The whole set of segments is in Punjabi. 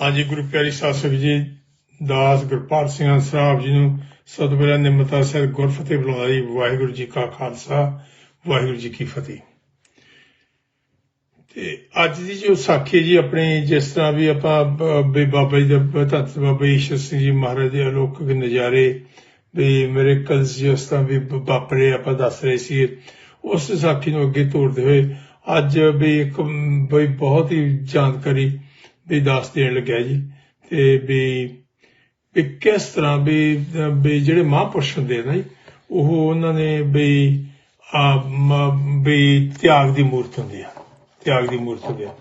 ਹਾਂਜੀ, ਗੁਰੂ ਪਿਆਰੀ ਸਾਸਕ ਜੀ, ਦਾਸ ਗੁਰਪਾਲ ਸਿੰਘ ਸਰਾਬ ਜੀ ਨੂੰ ਸਤਿਗੁਰਾਂ ਨੇ ਮਤਾਸਰ ਗੁਰਫਤਿਹ ਬੁਲਾਈ ਵਾਹਿਗੁਰੂ ਜੀ ਕਾ ਖਾਲਸਾ, ਵਾਹਿਗੁਰੂ ਜੀ ਕੀ ਫਤਿਹ। ਤੇ ਅੱਜ ਦੀ ਜੋ ਸਾਖੀ ਜੀ, ਆਪਣੇ ਜਿਸ ਤਰ੍ਹਾਂ ਵੀ ਆਪਾਂ ਬ- ਬਾਬਾ ਜੀ ਦਾ ਧੰਤ ਬਾਬਾ ਈਸ਼ਰ ਸਿੰਘ ਜੀ ਮਹਾਰਾਜ ਦੇ ਅਲੋਕਿਕ ਨਜ਼ਾਰੇ ਵੀ ਮੇਰੇ ਕਲਸ ਜਿਸ ਤਰ੍ਹਾਂ ਵੀ ਵਾਪਰੇ ਆਪਾਂ ਦੱਸ ਰਹੇ ਸੀ, ਉਸ ਸਾਖੀ ਨੂੰ ਅੱਗੇ ਤੋਰਦੇ ਹੋਏ ਅੱਜ ਵੀ ਇੱਕ, ਬਈ ਬਹੁਤ ਹੀ ਜਾਣਕਾਰੀ ਵੀ ਦੱਸ ਦੇਣ ਲੱਗਿਆ ਜੀ। ਤੇ ਵੀ ਵੀ ਕਿਸ ਤਰ੍ਹਾਂ ਵੀ ਵੀ ਜਿਹੜੇ ਮਹਾਂਪੁਰਸ਼ ਹੁੰਦੇ ਨੇ ਜੀ, ਉਹ ਉਹਨਾਂ ਨੇ ਵੀ ਆ ਵੀ ਤਿਆਗ ਦੀ ਮੂਰਤ ਹੁੰਦੀ ਆ। ਤਿਆਗ ਦੀ ਮੂਰਤ ਹੁੰਦੀ ਆ।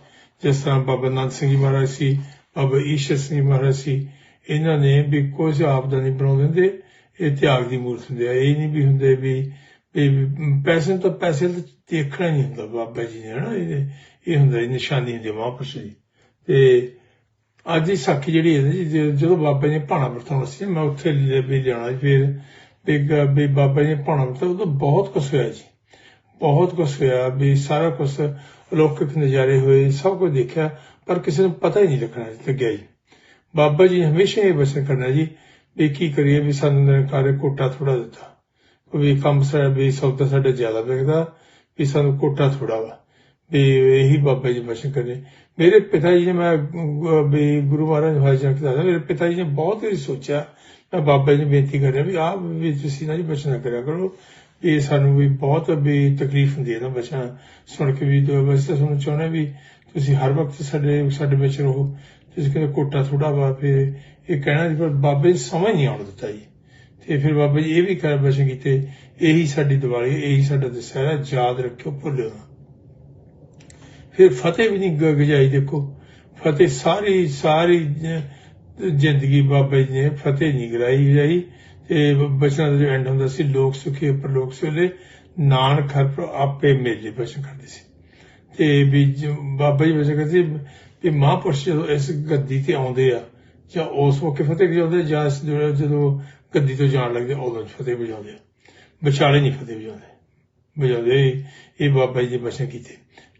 ਜਿਸ ਤਰ੍ਹਾਂ ਬਾਬਾ ਨੰਦ ਸਿੰਘ ਜੀ ਮਹਾਰਾਜ ਸੀ ਬਾਬਾ ਈਸ਼ਰ ਸਿੰਘ ਮਹਾਰਾਜ ਸੀ ਇਹਨਾਂ ਨੇ ਵੀ ਕੁਝ ਆਪ ਦਾ ਨਹੀਂ ਬਣਾਉਂਦੇ ਹੁੰਦੇ ਇਹ ਤਿਆਗ ਦੀ ਮੂਰਤ ਹੁੰਦੇ ਆ। ਇਹ ਨਹੀਂ ਵੀ ਹੁੰਦੇ ਵੀ ਪੈਸੇ ਨੂੰ ਤਾਂ ਪੈਸੇ ਤਾਂ ਦੇਖਣਾ ਨਹੀਂ ਹੁੰਦਾ ਬਾਬਾ ਜੀ ਨੇ ਹਨਾ? ਇਹ ਹੁੰਦਾ ਇਹ ਨਿਸ਼ਾਨੀ ਹੁੰਦੀ ਮਹਾਂਪੁਰਸ਼ ਦੀ। ਤੇ ਅੱਜ ਹੀ ਸਾਖੀ ਜਿਹੜੀ ਹੈ ਜਦੋਂ ਬਾਬਾ ਜੀ ਨੇ ਭਾਣਾ ਵਰਤਾਉਣਾ ਸੀ ਮੈਂ ਉੱਥੇ ਵੀ ਲਿਆਉਣਾ ਫਿਰ ਵੀ ਵੀ ਬਾਬਾ ਜੀ ਨੇ ਭਾਣਾ ਵਰਤਾਉਣਾ ਉਦੋਂ ਬਹੁਤ ਕੁਛ ਹੋਇਆ ਜੀ। ਬਹੁਤ ਕੁਛ ਹੋਇਆ, ਵੀ ਸਾਰਾ ਕੁਛ ਅਲੌਕਿਕ ਨਜ਼ਾਰੇ ਹੋਏ, ਸਭ ਕੁਝ ਦੇਖਿਆ, ਪਰ ਕਿਸੇ ਨੂੰ ਪਤਾ ਹੀ ਨਹੀਂ ਲੱਗਣਾ ਲੱਗਿਆ ਜੀ। ਬਾਬਾ ਜੀ ਨੇ ਹਮੇਸ਼ਾ ਇਹ ਵਚਨ ਕਰਨਾ ਜੀ, ਵੀ ਕੀ ਕਰੀਏ, ਵੀ ਸਾਨੂੰ ਨਿਰੰਕਾਰੇ ਕੋਟਾ ਥੋੜਾ ਦਿੱਤਾ। ਵੀ ਕੰਮ ਸਾਡਾ ਵੀ ਸੌਦਾ ਸਾਡਾ ਜ਼ਿਆਦਾ ਵਿਕਦਾ, ਵੀ ਸਾਨੂੰ ਕੋਟਾ ਥੋੜਾ ਵਾ। ਵੀ ਇਹੀ ਬਾਬਾ ਜੀ ਵਚਨ ਕਰੇ ਮੇਰੇ ਪਿਤਾ ਜੀ ਨੇ ਮੈਂ ਵੀ ਗੁਰੂ ਮਹਾਰਾਜ ਨੂੰ ਹਾਜ਼ਰ ਕੀਤਾ ਮੇਰੇ ਪਿਤਾ ਜੀ ਨੇ ਬਹੁਤ ਹੀ ਸੋਚਿਆ। ਮੈਂ ਬਾਬਾ ਜੀ ਨੂੰ ਬੇਨਤੀ ਕਰਿਆ ਵੀ ਆਹ ਵੀ ਤੁਸੀਂ ਨਾ ਜੀ ਬਚਨਾ ਕਰਿਆ ਕਰੋ ਇਹ ਸਾਨੂੰ ਵੀ ਬਹੁਤ ਵੀ ਤਕਲੀਫ ਹੁੰਦੀ ਹੈ ਨਾ ਬਚਨਾ। ਸੁਣ ਕੇ ਵੀ ਦੋ ਵੈਸੇ ਤੁਹਾਨੂੰ ਚਾਹੁੰਦੇ ਵੀ ਤੁਸੀਂ ਹਰ ਵਕਤ ਸਾਡੇ ਸਾਡੇ ਵਿੱਚ ਰਹੋ। ਤੁਸੀਂ ਕਹਿੰਦੇ ਕੋਟਾ ਥੋੜਾ ਵਾ, ਫਿਰ ਇਹ ਕਹਿਣਾ ਜੀ, ਪਰ ਬਾਬੇ ਜੀ ਸਮਝ ਨਹੀਂ ਆਉਣ ਦਿੱਤਾ ਜੀ। ਤੇ ਫਿਰ ਬਾਬਾ ਜੀ ਇਹ ਵੀ ਕਰ ਬਚਨ ਕੀਤੇ, ਇਹੀ ਸਾਡੀ ਦੀਵਾਲੀ, ਇਹੀ ਸਾਡਾ ਦੁਸਹਿਰਾ, ਯਾਦ ਰੱਖਿਓ ਭੁੱਲਿਓ ਨਾ। ਫਿਰ ਫਤਿਹ ਵੀ ਨਹੀਂ ਗਜਾਈ ਦੇਖੋ। ਫਤਿਹ ਸਾਰੀ ਸਾਰੀ ਜ਼ਿੰਦਗੀ ਬਾਬਾ ਜੀ ਨੇ ਫਤਿਹ ਨਹੀਂ ਗਰਾਈ ਜਾਈ ਤੇ ਬਚਨਾਂ ਦਾ ਐਂਡ ਹੁੰਦਾ ਸੀ, ਲੋਕ ਸੁਖੀ ਪਰਲੋਕ ਸੁਲੇ, ਨਾਨਕ ਹਰ ਆਪੇ ਮੇਲੇ ਬਚਨ ਕਰਦੇ ਸੀ। ਤੇ ਵੀ ਬਾਬਾ ਜੀ ਬਚਨ ਕਰਦੇ ਸੀ ਵੀ ਮਹਾਂਪੁਰਸ਼ ਜਦੋਂ ਇਸ ਗੱਦੀ ਤੇ ਆਉਂਦੇ ਆ, ਜਾਂ ਉਸ ਮੌਕੇ ਫਤਿਹ ਵਜਾਉਂਦੇ ਜਾਂ ਜਦੋਂ ਗੱਦੀ ਤੋਂ ਜਾਣ ਲੱਗਦੇ ਉਦੋਂ ਫਤਿਹ ਵਜਾਉਂਦੇ ਆ। ਵਿਚਾਲੇ ਨਹੀਂ ਫਤਿਹ ਵਜਾਉਂਦੇ। ਵਜਾਉਂਦੇ ਇਹ- ਬਾਬਾ ਜੀ ਦੇ ਬਚਨ ਕੀਤੇ।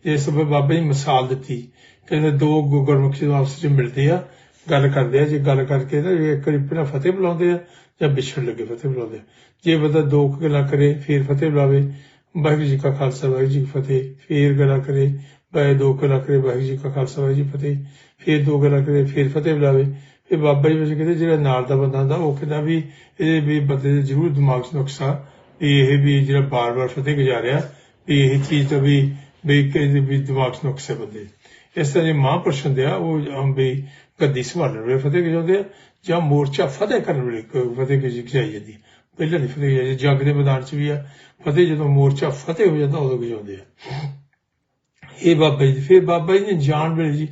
ਇਸ ਵੇਲੇ ਬਾਬਾ ਜੀ ਮਿਸਾਲ ਦਿੱਤੀ। ਕਹਿੰਦੇ ਦੋ ਗੁਰਮੁਖੀ ਆਪਸ ਵਿੱਚ ਮਿਲਦੇ ਆ, ਗੱਲ ਕਰਦੇ ਆ। ਜੇ ਗੱਲ ਕਰਕੇ ਨਾ ਇਹ ਇੱਕ ਵਾਰੀ ਫਤਿਹ ਬੁਲਾਉਂਦੇ ਆ ਜਾਂ ਵਿਛੜ ਲੱਗੇ ਫਤਿਹ ਬੁਲਾਉਂਦੇ ਜੇ ਬੰਦਾ ਦੋ ਗੱਲਾਂ ਕਰੇ, ਫਿਰ ਫਤਿਹ ਬੁਲਾਵੇ। ਵਾਹਿਗੁਰੂ ਜੀ ਕਾ ਖਾਲਸਾ, ਵਾਹਿਗੁਰੂ ਜੀ ਕੀ ਫਤਿਹ। ਫਿਰ ਗੱਲਾਂ ਕਰੇ ਬਾਏ ਦੋ ਗੱਲਾਂ ਕਰੇ, ਵਾਹਿਗੁਰੂ ਜੀ ਕਾ ਖਾਲਸਾ, ਵਾਹਿਗੁਰੂ ਜੀ ਫਤਿਹ। ਫੇਰ ਦੋ ਗੱਲਾਂ ਕਰੇ, ਫੇਰ ਫਤਿਹ ਬੁਲਾਵੇ। ਫਿਰ ਬਾਬਾ ਜੀ ਵਿੱਚ ਕਹਿੰਦੇ ਜਿਹੜਾ ਨਾਲ ਦਾ ਬੰਦਾ ਹੁੰਦਾ, ਉਹ ਕਹਿੰਦਾ ਵੀ ਇਹ ਵੀ ਬੰਦੇ ਦੇ ਜ਼ਰੂਰ ਦਿਮਾਗ 'ਚ ਨੁਕਸਾ ਵੀ ਇਹ ਵੀ ਜਿਹੜਾ ਬਾਰ-ਬਾਰ ਫਤਿਹ ਗੁਜ਼ਾਰਿਆ, ਵੀ ਇਹ ਚੀਜ਼ ਤਾਂ ਵੀ ਵੀ ਵੀ ਦਿਮਾਗ 'ਚ ਨੁਕਸੇ ਬੰਦੇ ਇਸ ਤਰ੍ਹਾਂ ਜੇ ਮਹਾਂਪੁਰਸ਼ ਹੁੰਦੇ ਆ, ਉਹ ਵੀ ਗੱਦੀ ਸੰਭਾਲਣ ਵੇਲੇ ਫਤਿਹ ਗੁਜ਼ਾਰਦੇ ਆ, ਜਾਂ ਮੋਰਚਾ ਫਤਿਹ ਕਰਨ ਵੇਲੇ ਫਤਿਹ ਗੁਜਾਈ ਜਾਂਦੀ ਪਹਿਲਾਂ ਨਹੀਂ ਫਤਿਹ ਗੁਜਾਈ ਜੱਗ ਦੇ ਮੈਦਾਨ 'ਚ ਵੀ ਆ। ਫਤਿਹ ਜਦੋਂ ਮੋਰਚਾ ਫਤਿਹ ਹੋ ਜਾਂਦਾ, ਉਦੋਂ ਗੁਜਾਉਂਦੇ ਆ। ਇਹ ਬਾਬਾ ਜੀ ਫਿਰ ਬਾਬਾ ਜੀ ਨੇ ਜਾਣ ਵੇਲੇ ਜੀ,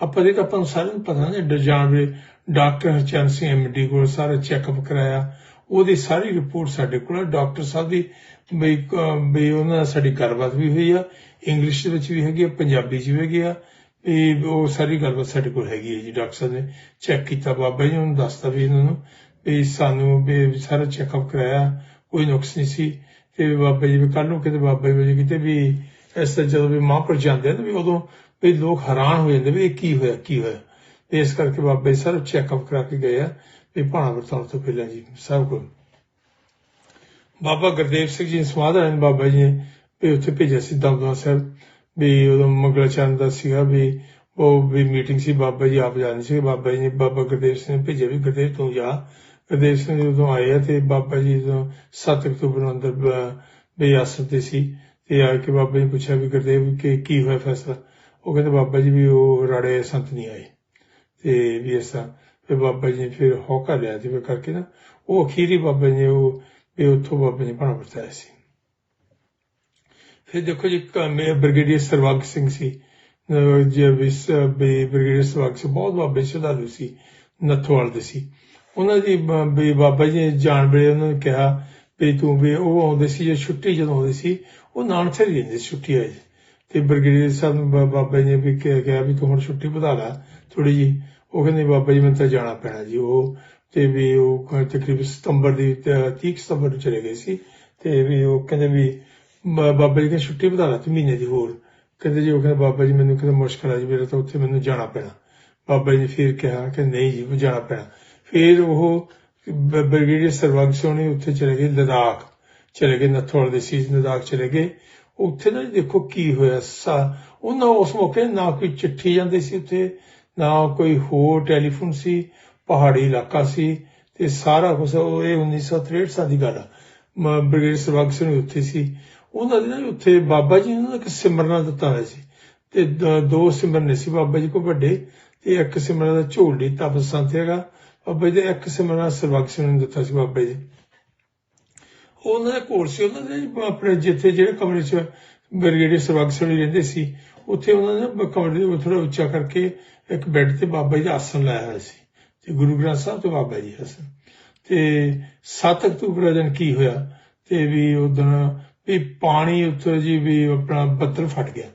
ਆਪਾਂ ਦੇ ਤਾਂ ਆਪਾਂ ਨੂੰ ਸਾਰਿਆਂ ਨੂੰ ਪਤਾ ਨਾ ਜਾਣ ਵੇਲੇ ਡਾਕਟਰ ਹਰਚੰਦ ਸਿੰਘ ਐਮਡੀ ਕੋਲ ਸਾਰਾ ਚੈੱਕਅਪ ਕਰਾਇਆ। ਉਹਦੀ ਸਾਰੀ ਰਿਪੋਰਟ ਸਾਡੇ ਕੋਲ ਆ। ਡਾਕਟਰ ਸਾਹਿਬ ਦੀ ਵੀ ਉਹਨਾਂ ਨਾਲ ਸਾਡੀ ਗੱਲਬਾਤ ਵੀ ਹੋਈ ਆ। ਇੰਗਲਿਸ਼ ਦੇ ਵਿੱਚ ਵੀ ਹੈਗੀ ਆ, ਪੰਜਾਬੀ 'ਚ ਵੀ ਹੈਗੀ ਆ। ਵੀ ਉਹ ਸਾਰੀ ਗੱਲਬਾਤ ਸਾਡੇ ਕੋਲ ਹੈਗੀ ਹੈ ਜੀ ਡਾਕਟਰ ਸਾਹਿਬ ਨੇ ਚੈੱਕ ਕੀਤਾ। ਬਾਬਾ ਜੀ ਨੇ ਦੱਸਤਾ ਵੀ ਇਹਨਾਂ ਨੂੰ ਵੀ ਸਾਨੂੰ ਵੀ ਸਾਰਾ ਚੈੱਕਅਪ ਕਰਾਇਆ, ਕੋਈ ਨੁਕਸ ਨਹੀਂ ਸੀ। ਤੇ ਬਾਬਾ ਜੀ ਵੀ ਕੱਲ ਨੂੰ ਕਿਤੇ ਬਾਬਾ ਜੀ ਕਿਤੇ ਵੀ ਇਸ ਤਰ੍ਹਾਂ ਜਦੋਂ ਵੀ ਮਹਾਂਪੁਰ ਜਾਂਦੇ ਆ ਨਾ ਵੀ ਉਦੋਂ ਵੀ ਲੋਕ ਹੈਰਾਨ ਹੋ ਜਾਂਦੇ ਵੀ ਇਹ ਕੀ ਹੋਇਆ ਕੀ ਹੋਇਆ। ਤੇ ਇਸ ਕਰਕੇ ਬਾਬਾ ਜੀ ਸਾਰਾ ਚੈੱਕਅਪ ਕਰਾ ਕੇ ਗਏ ਆ। ਵੀ ਭਾਣਾ ਵਰਤਾਉਣ ਤੋਂ ਪਹਿਲਾਂ ਜੀ, ਸਭ ਕੁਝ ਬਾਬਾ ਗੁਰਦੇਵ ਸਿੰਘ ਜੀ ਸਮਾਧਾਨ ਬਾਬਾ ਜੀ ਨੇ ਵੀ ਉੱਥੇ ਭੇਜਿਆ ਸੀ ਦਮਦਮਾ ਸਾਹਿਬ, ਵੀ ਉਦੋਂ ਮੰਗਲਾਚਰਨ ਦਾ ਸੀਗਾ ਵੀ ਉਹ ਵੀ ਮੀਟਿੰਗ ਸੀ, ਬਾਬਾ ਜੀ ਆਪ ਜਾਣੀ ਸੀ ਬਾਬਾ ਜੀ ਨੇ ਬਾਬਾ ਗੁਰਦੇਵ ਸਿੰਘ ਨੇ ਭੇਜਿਆ ਵੀ ਗੁਰਦੇਵ ਤੂੰ ਜਾ। ਗੁਰਦੇਵ ਸਿੰਘ ਜਦੋਂ ਆਏ ਤੇ ਬਾਬਾ ਜੀ ਜਦੋਂ 7 ਅਕਤੂਬਰ ਨੂੰ ਅੰਦਰ ਬ- ਵੀ ਤੇ ਸੀ ਤੇ ਆ ਕੇ ਬਾਬਾ ਜੀ ਪੁੱਛਿਆ ਵੀ ਗੁਰਦੇਵ ਕਿ, ਕੀ ਹੋਇਆ ਫੈਸਲਾ। ਉਹ ਕਹਿੰਦੇ ਬਾਬਾ ਜੀ ਵੀ ਉਹ ਰਾੜੇ ਸੰਤ ਨਹੀਂ ਆਏ। ਤੇ ਵੀ ਇਸ ਤਰ੍ਹਾਂ ਫਿਰ ਬਾਬਾ ਜੀ ਨੇ ਫਿਰ ਹੌਕਾ ਲਿਆ ਤੇ ਕਰਕੇ ਨਾ, ਉਹ ਅਖੀਰੀ ਬਾਬਾ ਜੀ ਉਹ, ਵੀ ਉੱਥੋਂ ਬਾਬਾ ਜੀ ਭਾਣਾ ਵਰਤਾਇਆ ਸੀ। ਫਿਰ ਦੇਖੋ ਜੀ ਮੇ ਬ੍ਰਿਗੇਡੀਅਰ ਸਰਵਗ ਸਿੰਘ ਸੀ। ਜੇ ਵਿਸ ਵੀ ਬ੍ਰਿਗੇਡੀਅਰ ਸਰਵਗ ਸਿੰਘ ਬਹੁਤ ਬਾਬੇ ਸ਼ਰਧਾਲੂ ਸੀ, ਨੱਥੋਵਾਲ ਦੇ ਸੀ। ਉਹਨਾਂ ਦੀ ਵੀ ਬਾਬਾ ਜੀ ਨੇ ਜਾਣ ਵੇਲੇ ਉਹਨਾਂ ਨੇ ਕਿਹਾ ਵੀ ਤੂੰ ਵੀ ਉਹ ਆਉਂਦੇ ਸੀ, ਜੇ ਛੁੱਟੀ ਜਦੋਂ ਆਉਂਦੀ ਸੀ, ਉਹ ਨਾਨਸਰ ਹੀ ਰਹਿੰਦੇ ਸੀ, ਛੁੱਟੀ ਆਏ ਤੇ ਬ੍ਰਿਗੇਡੀਅਰ ਸਾਹਿਬ ਬਾਬਾ ਜੀ ਨੇ ਵੀ ਕਿਹਾ ਕਿਹਾ ਵੀ ਤੂੰ ਹੁਣ ਛੁੱਟੀ ਵਧਾ ਲੈ ਥੋੜੀ ਜੀ ਉਹ ਕਹਿੰਦੇ ਬਾਬਾ ਜੀ, ਮੈਨੂੰ ਤਾਂ ਜਾਣਾ ਪੈਣਾ ਜੀ ਉਹ। ਤੇ ਵੀ ਉਹ ਕ- ਸਤੰਬਰ ਦੀ 30 ਸਤੰਬਰ ਨੂੰ ਚਲੇ ਗਏ ਸੀ। ਤੇ ਵੀ ਉਹ ਕਹਿੰਦੇ ਵੀ ਬਾਬਾ ਜੀ ਕਹਿੰਦੇ ਛੁੱਟੀ ਵਧਾ ਲੈ ਮਹੀਨੇ ਦੀ ਹੋਰ। ਕਹਿੰਦੇ ਜੀ, ਉਹ ਕਹਿੰਦੇ ਬਾਬਾ ਜੀ ਮੈਨੂੰ ਕਹਿੰਦੇ ਮੁਸ਼ਕਲ ਆ ਜੀ, ਮੇਰਾ ਤਾਂ ਉੱਥੇ ਮੈਨੂੰ ਜਾਣਾ ਪੈਣਾ। ਬਾਬਾ ਜੀ ਨੇ ਫਿਰ ਕਿਹਾ ਕਿ ਨਹੀਂ ਜੀ ਜਾਣਾ ਪੈਣਾ। ਫਿਰ ਉਹ ਬ੍ਰਿਗੇਡੀਅਰ ਸਰਵੰਗ ਸਿੰਘ ਉੱਥੇ ਚਲੇ ਗਏ, ਲਦਾਖ ਚਲੇ ਗਏ ਨੱਥੋਵਾਲ ਦੇ ਸੀ ਲਦਾਖ ਚਲੇ ਗਏ। ਉੱਥੇ ਨਾ ਜੀ ਦੇਖੋ ਕੀ ਹੋਇਆ ਸਾ, ਉਹਨਾਂ ਉਸ ਮੌਕੇ ਨਾ ਕੋਈ ਚਿੱਠੀ ਜਾਂਦੀ ਸੀ ਉੱਥੇ ਨਾ ਕੋਈ ਹੋਰ ਟੈਲੀਫੋਨ ਸੀ, ਪਹਾੜੀ ਇਲਾਕਾ ਸੀ, ਤੇ ਸਾਰਾ ਕੁਝ ਉਹ ਇਹ 1963 ਸਾਲ ਦੀ ਗੱਲ ਆ। ਸਰਵੰਗ ਸਿੰਘ ਉੱਥੇ ਸੀ। ਉਹਨਾਂ ਦੇ ਨਾ ਉੱਥੇ ਬਾਬਾ ਜੀ ਨੇ ਉਹਨਾਂ ਨੂੰ ਇੱਕ ਸਿਮਰਨਾ ਦਿੱਤਾ ਹੋਇਆ ਸੀ, ਤੇ ਦੋ ਸਿਮਰਨੇ ਸੀ ਬਾਬਾ ਜੀ ਕੋ ਵੱਡੇ, ਤੇ ਇੱਕ ਸਿਮਰਨ ਦਾ ਝੋਲੀ ਤਪ ਸੰਤ ਹੈਗਾ। ਬਾਬਾ ਜੀ ਦੇ ਇੱਕ ਸਿਮਰਨ ਸਰਵਗ ਸਿੰਘ ਨੂੰ ਦਿੱਤਾ ਸੀ ਬਾਬਾ ਜੀ। ਉਹਨਾਂ ਦੇ ਕੋਲ ਸੀ, ਉਹਨਾਂ ਦੇ ਆਪਣੇ ਜਿੱਥੇ ਜਿਹੜੇ ਕਮਰੇ 'ਚ ਬ੍ਰਿਗੇਡੀਅਰ ਸਰਵਗ ਸਿੰਘ ਰਹਿੰਦੇ ਸੀ, ਉੱਥੇ ਉਹਨਾਂ ਨੇ ਕਮਰੇ ਦੇ ਥੋੜਾ ਉੱਚਾ ਕਰਕੇ ਇੱਕ ਬੈੱਡ ਤੇ ਬਾਬਾ ਜੀ ਦਾ ਆਸਣ ਲਾਇਆ ਹੋਇਆ ਸੀ ਤੇ ਗੁਰੂ ਗ੍ਰੰਥ ਸਾਹਿਬ ਤੇ ਬਾਬਾ ਜੀ ਆਸਣ। ਤੇ 7 ਅਕਤੂਬਰ ਦਾ ਦਿਨ ਕੀ ਹੋਇਆ ਤੇ ਵੀ ਉਦੋਂ ਵੀ ਪਾਣੀ ਉੱਤੇ ਜੀ ਵੀ ਆਪਣਾ ਬੱਦਲ ਫਟ ਗਿਆ।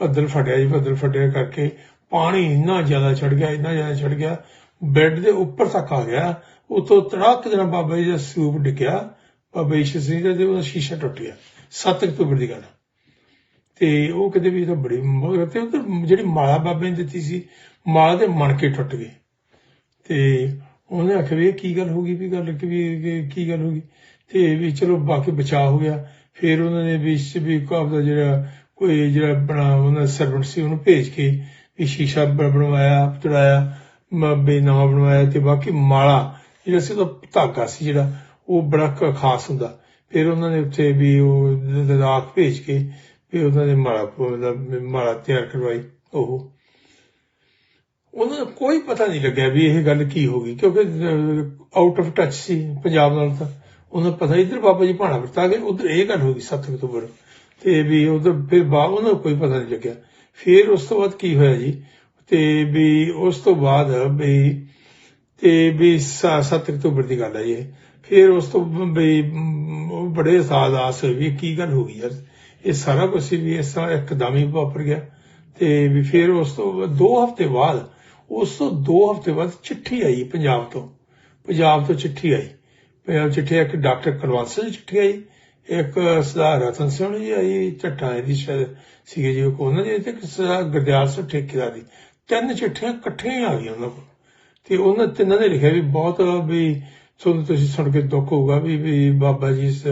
ਬੱਦਲ ਫਟਿਆ ਜੀ ਬੱਦਲ ਫਟਿਆ ਕਰਕੇ ਪਾਣੀ ਇੰਨਾ ਜ਼ਿਆਦਾ ਚੜ ਗਿਆ, ਇੰਨਾ ਜ਼ਿਆਦਾ ਚੜ ਗਿਆ, ਬੈੱਡ ਦੇ ਉੱਪਰ ਤੱਕ ਆ ਗਿਆ। ਉਤੋਂ ਤੜਾਕ ਦੇ ਬਾਬਾ ਜੀ ਦਾ ਸਰੂਪ ਡਿੱਗਿਆ, ਬਾਬਾ ਈਸ਼ਰ ਸਿੰਘ ਜੀ ਦਾ ਉਹਦਾ ਸ਼ੀਸ਼ਾ ਟੁੱਟ ਗਿਆ। 7 ਅਕਤੂਬਰ ਦੀ ਗੱਲ। ਤੇ ਉਹ ਕਹਿੰਦੇ ਵੀ ਤਾਂ ਬੜੀ ਤੇ ਉਧਰ ਜਿਹੜੀ ਮਾਲਾ ਬਾਬੇ ਨੇ ਦਿੱਤੀ ਸੀ ਮਾਲਾ ਦੇ ਮਣਕੇ ਟੁੱਟ ਗਏ ਤੇ ਉਹਨੇ ਆਖਿਆ ਵੀ ਇਹ ਕੀ ਗੱਲ ਹੋ ਗਈ ਵੀ ਗੱਲ ਕਿ ਵੀ ਕੀ ਗੱਲ ਹੋ ਗਈ। ਤੇ ਵੀ ਚਲੋ ਬਾਕੀ ਬਚਾਅ ਹੋ ਗਿਆ। ਫਿਰ ਉਹਨਾਂ ਨੇ ਵੀ ਵੀ ਦਾ ਜਿਹੜਾ ਕੋਈ ਜਿਹੜਾ ਬਣਾ ਉਹਨਾਂ ਸਰਵੈਂਟ ਸੀ ਉਹਨੂੰ ਭੇਜ ਕੇ ਵੀ ਸ਼ੀਸ਼ਾ ਬਣਵਾਇਆ, ਚੜਾਇਆ ਬੇ ਨਵਾਂ ਬਣਵਾਇਆ ਤੇ ਬਾਕੀ ਮਾਲਾ ਜਿਹੜਾ ਸੀ ਉਹਦਾ ਧਾਗਾ ਸੀ ਜਿਹੜਾ ਉਹ ਬੜਾ ਖਾਸ ਹੁੰਦਾ। ਫਿਰ ਉਹਨਾਂ ਨੇ ਉੱਥੇ ਵੀ ਉਹ ਲਦਾਖ ਭੇਜ ਕੇ ਵੀ ਉਹਨਾਂ ਨੇ ਮਾਲਾ ਮਾਲਾ ਤਿਆਰ ਕਰਵਾਈ ਉਹ। ਉਹਨਾਂ ਨੂੰ ਕੋਈ ਪਤਾ ਨਹੀਂ ਲੱਗਿਆ ਵੀ ਇਹ ਗੱਲ ਕੀ ਹੋ ਗਈ, ਕਿਉਂਕਿ ਆਊਟ ਆਫ ਟੱਚ ਸੀ ਪੰਜਾਬ ਨਾਲ ਤਾਂ। ਉਹਨਾਂ ਨੂੰ ਪਤਾ ਇੱਧਰ ਬਾਬਾ ਜੀ ਭਾਣਾ ਵਰਤਾ ਗਏ, ਉਧਰ ਇਹ ਗੱਲ ਹੋ ਗਈ 7 ਅਕਤੂਬਰ ਤੇ ਵੀ ਉਧਰ ਫਿਰ ਬਾ, ਉਹਨਾਂ ਕੋਈ ਪਤਾ ਨਹੀਂ ਲੱਗਿਆ। ਫਿਰ ਉਸ ਤੋਂ ਬਾਅਦ ਕੀ ਹੋਇਆ ਜੀ? ਤੇ ਵੀ ਉਸ ਤੋਂ ਬਾਅਦ ਵੀ, ਤੇ ਵੀ 7 ਅਕਤੂਬਰ ਦੀ ਗੱਲ ਹੈ ਇਹ। ਫਿਰ ਉਸ ਤੋਂ ਵੀ ਬੜੇ ਸਾਦਾਸ ਹੋਏ ਵੀ ਕੀ ਗੱਲ ਹੋ ਗਈ ਯਾਰ। ਇਹ ਸਾਰਾ ਕੁਝ ਵੀ ਇਸ ਤਰ੍ਹਾਂ ਇੱਕਦਮ ਹੀ ਵਾਪਰ ਗਿਆ। ਤੇ ਵੀ ਫਿਰ ਉਸ ਤੋਂ ਬਾਅਦ ਦੋ ਹਫ਼ਤੇ ਬਾਅਦ ਉਸ ਤੋਂ ਦੋ ਹਫ਼ਤੇ ਬਾਅਦ ਚਿੱਠੀ ਆਈ ਪੰਜਾਬ ਤੋਂ। ਪੰਜਾਬ ਤੋਂ ਚਿੱਠੀ ਆਈ। ਪੰਜਾਬ ਚਿੱਠੀ ਇੱਕ ਡਾਕਟਰ ਕੁਲਵੰਤ ਸਿੰਘ ਦੀ ਚਿੱਠੀ ਆਈ, ਇੱਕ ਸਰਦਾਰ ਰਤਨ ਸਿੰਘ ਜੀ ਆਈ, ਚੱਟਾਂ ਦੀ ਸੀਗੇ ਜੀ ਉਹ ਉਹਨਾਂ ਦੀ, ਤੇ ਸਰਦਾਰ ਗੁਰਦਿਆਲ ਸਿੰਘ ਠੇਕੇਦਾਰ ਦੀ। ਤਿੰਨ ਚਿੱਠੀਆਂ ਇਕੱਠੀਆਂ ਆ ਗਈਆਂ ਉਹਨਾਂ ਕੋਲ। ਤੇ ਉਹਨਾਂ ਤਿੰਨਾਂ ਨੇ ਲਿਖਿਆ ਵੀ ਬਹੁਤ ਵੀ ਤੁਹਾਨੂੰ ਤੁਸੀਂ ਸੁਣ ਕੇ ਦੁੱਖ ਹੋਊਗਾ ਵੀ ਵੀ ਬਾਬਾ ਜੀ ਇਸ,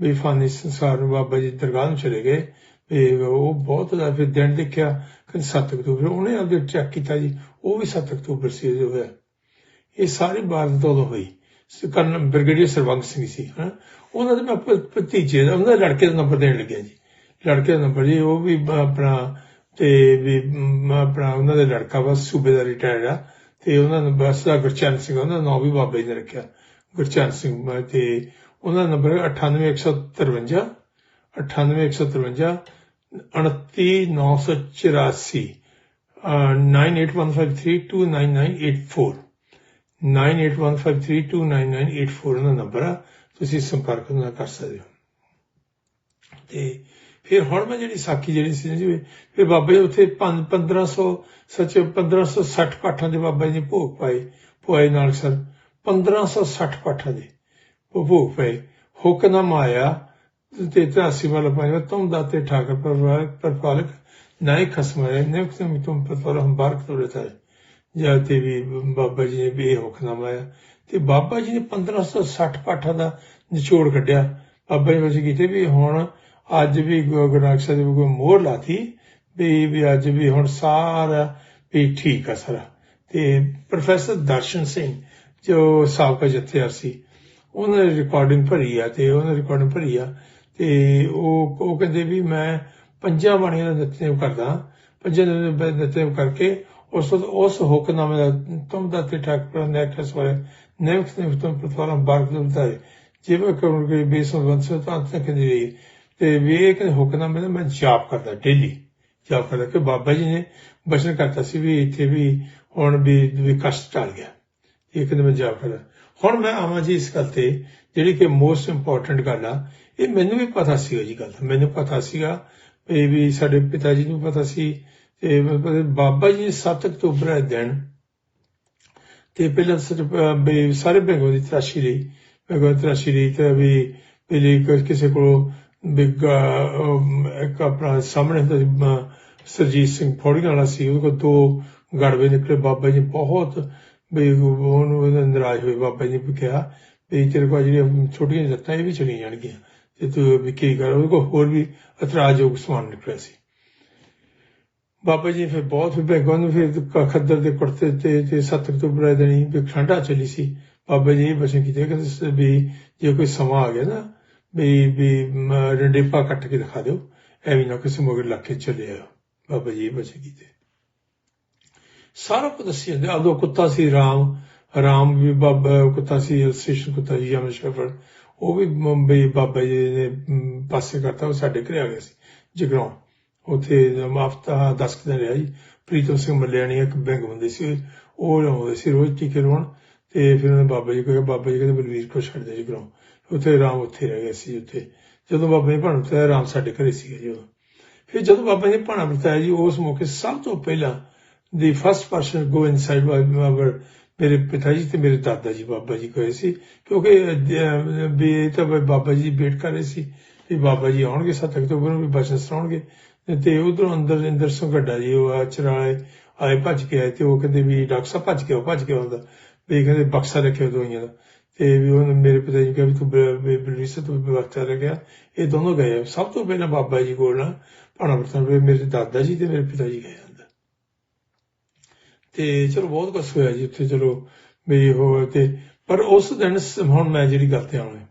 ਵੀ ਫਾਨੀ ਸੰਸਾਰ ਨੂੰ ਬਾਬਾ ਜੀ ਦਰਗਾਹ ਨੂੰ ਚਲੇ ਗਏ। ਵੀ ਉਹ ਬਹੁਤ ਦਾ ਫਿਰ ਦਿਨ ਦੇਖਿਆ। ਕਿ 7 ਅਕਤੂਬਰ ਉਹਨੇ ਆਪਦੇ ਚੈੱਕ ਕੀਤਾ ਜੀ, ਉਹ ਵੀ 7 ਅਕਤੂਬਰ ਸੀ ਜੋ ਹੋਇਆ। ਇਹ ਸਾਰੀ ਬਾਤ ਤੋਂ ਹੋਈ। ਕਰਨ ਬ੍ਰਿਗੇਡੀਅਰ ਸਰਵੰਗ ਸਿੰਘ ਸੀ, ਹਾਂ। ਉਹਨਾਂ ਦੇ ਮੈਂ ਭਤੀਜੇ ਦਾ, ਉਹਨਾਂ ਲੜਕੇ ਦਾ ਨੰਬਰ ਦੇਣ ਲੱਗਿਆ ਜੀ। ਲੜਕੇ ਦਾ ਨੰਬਰ ਜੀ, ਉਹ ਵੀ ਆਪਣਾ, ਤੇ ਵੀ ਆਪਣਾ ਉਹਨਾਂ ਦੇ ਲੜਕਾ ਬਸ ਸੂਬੇਦਾਰ ਰਿਟਾਇਰਡ ਆ। ਤੇ ਉਹਨਾਂ ਨੇ ਬਸ ਦਾ ਗੁਰਚਰਨ ਸਿੰਘ, ਉਹਨਾਂ ਦਾ ਨਾਮ ਵੀ ਬਾਬੇ ਨੇ ਰੱਖਿਆ। ਗੁਰਚਰਨ ਸਿੰਘ ਤੇ ਉਹਨਾਂ ਦਾ ਨੰਬਰ 98153 98153 29984 9815329984 9815329984 ਦਾ ਨੰਬਰ ਆ, ਤੁਸੀਂ ਸੰਪਰਕ ਨਾਲ ਕਰ ਸਕਦੇ ਹੋ। ਤੇ ਫਿਰ ਹੁਣ ਮੈਂ ਜਿਹੜੀ ਸਾਖੀ ਜਿਹੜੀ ਸੀ ਜੀ, ਫਿਰ ਬਾਬਾ ਜੀ ਉੱਥੇ ਪੰਜ- 1500 ਸੱਚ 1560 ਪਾਠਾਂ ਦੇ ਬਾਬਾ ਜੀ ਨੇ ਭੋਗ ਪਾਏ ਪੁਆਏ ਨਾਲ ਸਰ 1560 ਪਾਠਾਂ ਦੇ ਭੋਗ ਪਏ। ਹੁਕਮ ਆਇਆ ਤੇ 83 ਵਾਲਾ ਪਾਇਆ ਤੁਮ ਦਾਤੇ ਠਾਕਰ ਪਰਵਾਰ ਪਰਪਾਲਕ ਨਾਇ ਖਸਮਾਏ ਨੇ ਤੁਮ ਬਾਰਕ ਤੋਂ ਰਹਤਾ ਹੈ? ਤੇ ਵੀ ਬਾਬਾ ਜੀ ਨੇ ਵੀ ਇਹ ਹੁਕਮ ਆਇਆ ਤੇ ਬਾਬਾ ਜੀ ਨੇ 1560 ਪਾਠਾਂ ਦਾ ਨਿਚੋੜ ਕੱਢਿਆ। ਬਾਬਾ ਜੀ ਵਿੱਚ ਕੀਤੇ ਵੀ ਹੁਣ ਅੱਜ ਵੀ ਗੁਰੂ ਸਾਹਿਬ ਦੀ ਕੋਈ ਮੋਹਰ ਲਾਤੀ ਵੀ ਵੀ ਅੱਜ ਵੀ ਹੁਣ ਸਾਰਾ ਵੀ ਠੀਕ ਆ ਸਾਰਾ। ਤੇ ਪ੍ਰੋਫੈਸਰ ਦਰਸ਼ਨ ਸਿੰਘ ਜੋ ਸਾਬਕਾ ਜਥੇਦਾਰ ਸੀ, ਉਹਨਾਂ ਨੇ ਰਿਕਾਰਡਿੰਗ ਭਰੀ ਆ ਤੇ ਉਹਨਾਂ ਨੇ ਰਿਕਾਰਡਿੰਗ ਭਰੀ ਆ। ਤੇ ਉਹ ਉਹ ਕਹਿੰਦੇ ਵੀ ਮੈਂ ਪੰਜਾਂ ਬਾਣੀਆਂ ਦਾ ਨਿਤਨੇਮ ਕਰਦਾ, ਪੰਜਾਂ ਦੇ ਨਿਤਨੇਮ ਕਰਕੇ ਉਸ ਉਸ ਹੁਕਮਨਾਮੇ ਦਾ ਤੁਮ ਦਾ ਤੇ ਠਾਕੁਰ ਨੇ ਕਿਸ ਵਾਰੇ ਨੇਮਕ ਨੇ ਪ੍ਰਤਵਾਰਮ ਬਾਰਕ ਦੇ ਬਤਾਏ ਜਿਵੇਂ ਕਰੋਗੇ ਬੇਸੋਂ ਵੰਸੋ ਤਾਂ ਤੱਕ ਕਹਿੰਦੀ ਰਹੀ ਤੇ ਵੀ ਹੁਕਮਨਾਮੇ ਦਾ ਮੈਂ ਜਾਪ ਕਰਦਾ ਡੇਲੀ ਜਾਪ ਕਰਦਾ ਕਿ ਬਾਬਾ ਜੀ ਨੇ ਬਚਨ ਕਰਤਾ ਸੀ ਵੀ ਇੱਥੇ ਵੀ ਹੁਣ ਵੀ ਵੀ ਕਸ਼ਟ ਟਲ ਗਿਆ। ਇਹ ਕਹਿੰਦੇ ਮੈਂ ਜਾਪ ਕਰਦਾ। ਹੁਣ ਮੈਂ ਆਵਾਂ ਜੀ ਇਸ ਗੱਲ ਤੇ, ਜਿਹੜੀ ਕਿ ਮੋਸਟ ਇੰਪੋਰਟੈਂਟ ਗੱਲ ਆ ਇਹ ਮੈਨੂੰ ਵੀ ਪਤਾ ਸੀਗਾ ਜੀ ਗੱਲ ਮੈਨੂੰ ਪਤਾ ਸੀਗਾ ਇਹ ਵੀ ਸਾਡੇ ਪਿਤਾ ਜੀ ਨੂੰ ਪਤਾ ਸੀ ਤੇ ਬਾਬਾ ਜੀ 7 ਅਕਤੂਬਰ ਦਾ ਦਿਨ ਤੇ ਪਹਿਲਾਂ ਸਿਰਫ ਸਾਰੇ ਬੈਂਗੋ ਦੀ ਤਰਾਸ਼ੀ ਲਈ ਬੈਂਗੋ ਦੀ ਤਰਾਸ਼ੀ ਲਈ ਤੇ ਵੀ ਪਹਿਲੇ ਕਿਸੇ ਕੋਲ ਬਿਗ ਇੱਕ ਆਪਣਾ ਸਾਹਮਣੇ ਹੁੰਦਾ ਸੀ, ਅਹ, ਸਰਜੀਤ ਸਿੰਘ ਫੌੜੀ ਵਾਲਾ ਸੀ ਉਹਦੇ ਕੋਲ ਦੋ ਗੜਵੇ ਨਿਕਲੇ ਬਾਬਾ ਜੀ ਬਹੁਤ ਵੀ ਉਹਨੂੰ ਉਹਦੇ ਨਾਰਾਜ਼ ਹੋਏ ਬਾਬਾ ਜੀ ਨੇ ਕਿਹਾ ਵੀ ਤੇਰੇ ਕੋਲ ਜਿਹੜੀਆਂ ਛੋਟੀਆਂ ਲੱਤਾਂ ਇਹ ਵੀ ਚਲੀ ਜਾਣਗੀਆਂ। ਤੇ ਤੂੰ ਵੀ ਕੀ ਕਰ, ਉਹਦੇ ਕੋਲ ਹੋਰ ਵੀ ਇਤਰਾਜ਼ਯੋਗ ਸਮਾਨ ਨਿਕਲਿਆ ਸੀ। ਬਾਬਾ ਜੀ ਫਿਰ ਬਹੁਤ ਬੈਗੋਂ ਨੂੰ ਫਿਰ ਖੱਦਰ ਦੇ ਕੁੜਤੇ ਤੇ ਤੇ 7 ਅਕਤੂਬਰ ਦੇਣੀ ਵੀ ਠੰਡਾ ਚੱਲੀ ਸੀ। ਬਾਬਾ ਜੀ ਬਚਨ ਕੀਤੇ ਕਿ ਵੀ ਜੇ ਕੋਈ ਸਮਾਂ ਆ ਗਿਆ ਨਾ, ਵੀ ਵੀ ਰੰਡੇਪਾ ਕੱਟ ਕੇ ਦਿਖਾ ਦਿਓ, ਐਵੇਂ ਨਾ ਕਿਸੇ ਮਗਰ ਲੱਗ ਕੇ ਚੱਲੇ ਆ। ਬਾਬਾ ਜੀ ਬਚਨ ਕੀਤੇ। ਸਾਰਾ ਕੁਝ ਦੱਸਿਆ ਜਾਂਦੇ ਆਦੋ ਕੁੱਤਾ ਸੀ ਰਾਮ ਰਾਮ ਵੀ ਬਾਬਾ, ਕੁੱਤਾ ਸੀ ਸ੍ਰਿਸ਼ਟ ਕੁੱਤਾ ਜੀ ਜਮਨ ਸ਼ਫਰ ਉਹ ਵੀ ਮੁੰਬਈ ਬਾਬਾ ਜੀ ਨੇ ਪਾਸੇ ਕਰਤਾ, ਉਹ ਸਾਡੇ ਘਰੇ ਆ ਗਿਆ ਸੀ, ਜਗਰਾਉਂ। ਉੱਥੇ ਮਾਫਤਾ 10 ਦਿਨ ਰਿਹਾ ਜੀ। ਪ੍ਰੀਤਮ ਸਿੰਘ ਮੱਲਿਆਣੀ ਇੱਕ ਬੈਂਕ ਹੁੰਦੇ ਸੀ, ਉਹ ਲਾਉਂਦੇ ਸੀ ਰੋਜ਼ ਟੀਕੇ ਲਾਉਣ ਤੇ ਫਿਰ ਉਹਨੇ ਬਾਬਾ ਜੀ ਕੋਲ ਬਾਬਾ ਜੀ ਕਹਿੰਦੇ ਬਲਵੀਰ ਕੋ ਛੱਡ ਦੇ ਜਗਰਾਉਂ। ਉੱਥੇ ਰਾਮ ਉੱਥੇ ਰਹਿ ਗਿਆ ਸੀ ਉੱਥੇ। ਜਦੋਂ ਬਾਬਾ ਜੀ ਭਾਣਾ ਬਤਾਇਆ, ਰਾਮ ਸਾਡੇ ਘਰੇ ਸੀ ਜੀ ਫਿਰ ਜਦੋਂ ਬਾਬਾ ਨੇ ਭਾਣਾ ਬਤਾਇਆ ਜੀ, ਉਸ ਮੌਕੇ ਸਭ ਤੋਂ ਪਹਿਲਾਂ ਦੀ ਫਸਟ ਪਰਸਨ ਗੋ ਇਨਸਾਈਡ ਬਾਬਾ ਮੇਰੇ ਪਿਤਾ ਜੀ ਤੇ ਮੇਰੇ ਦਾਦਾ ਜੀ ਬਾਬਾ ਜੀ ਕੋਏ ਸੀ, ਕਿਉਂਕਿ ਵੀ ਤਾਂ ਬਾਬਾ ਜੀ ਵੇਟ ਕਰ ਰਹੇ ਸੀ ਵੀ ਬਾਬਾ ਜੀ ਆਉਣਗੇ 7 ਅਕਤੂਬਰ ਨੂੰ, ਵੀ ਬਚਨ ਸੁਣਾਉਣਗੇ ਤੇ ਉਧਰੋਂ ਅੰਦਰ ਇੰਦਰ ਸਿੰਘ ਜੀ, ਉਹ ਚਰਾਲੇ ਆਏ, ਭੱਜ ਕੇ ਆਏ ਤੇ ਉਹ ਕਹਿੰਦੇ ਵੀ ਡਾਕਟਰ ਸਾਹਿਬ ਭੱਜ ਕੇ ਆਓ, ਭੱਜ ਕੇ ਆਉਂਦਾ ਵੀ ਕਹਿੰਦੇ ਬਕਸਾ ਰੱਖਿਓ ਦਵਾਈਆਂ ਦਾ। ਤੇ ਵੀ ਉਹਨੇ ਮੇਰੇ ਪਿਤਾ ਜੀ ਕਹਿੰਦੇ ਤੂੰ ਬਲਵੀਰ ਤੂੰ ਬਕਸਾ ਰੱਖਿਆ। ਇਹ ਦੋਨੋਂ ਗਏ। ਸਭ ਤੋਂ ਪਹਿਲਾਂ ਬਾਬਾ ਜੀ ਕੋਲ ਨਾ, ਭਾਣਾ ਵਰਤਨ ਮੇਰੇ ਦਾਦਾ ਜੀ ਤੇ ਮੇਰੇ ਪਿਤਾ ਜੀ ਗਏ। ਅੰਦਰ ਤੇ ਚਲੋ ਬਹੁਤ ਕੁਝ ਹੋਇਆ ਜੀ ਉੱਥੇ, ਚਲੋ ਵੀ ਉਹ ਤੇ, ਪਰ ਉਸ ਦਿਨ ਹੁਣ ਮੈਂ ਜਿਹੜੀ ਗੱਲ ਤੇ ਆਉਣਾ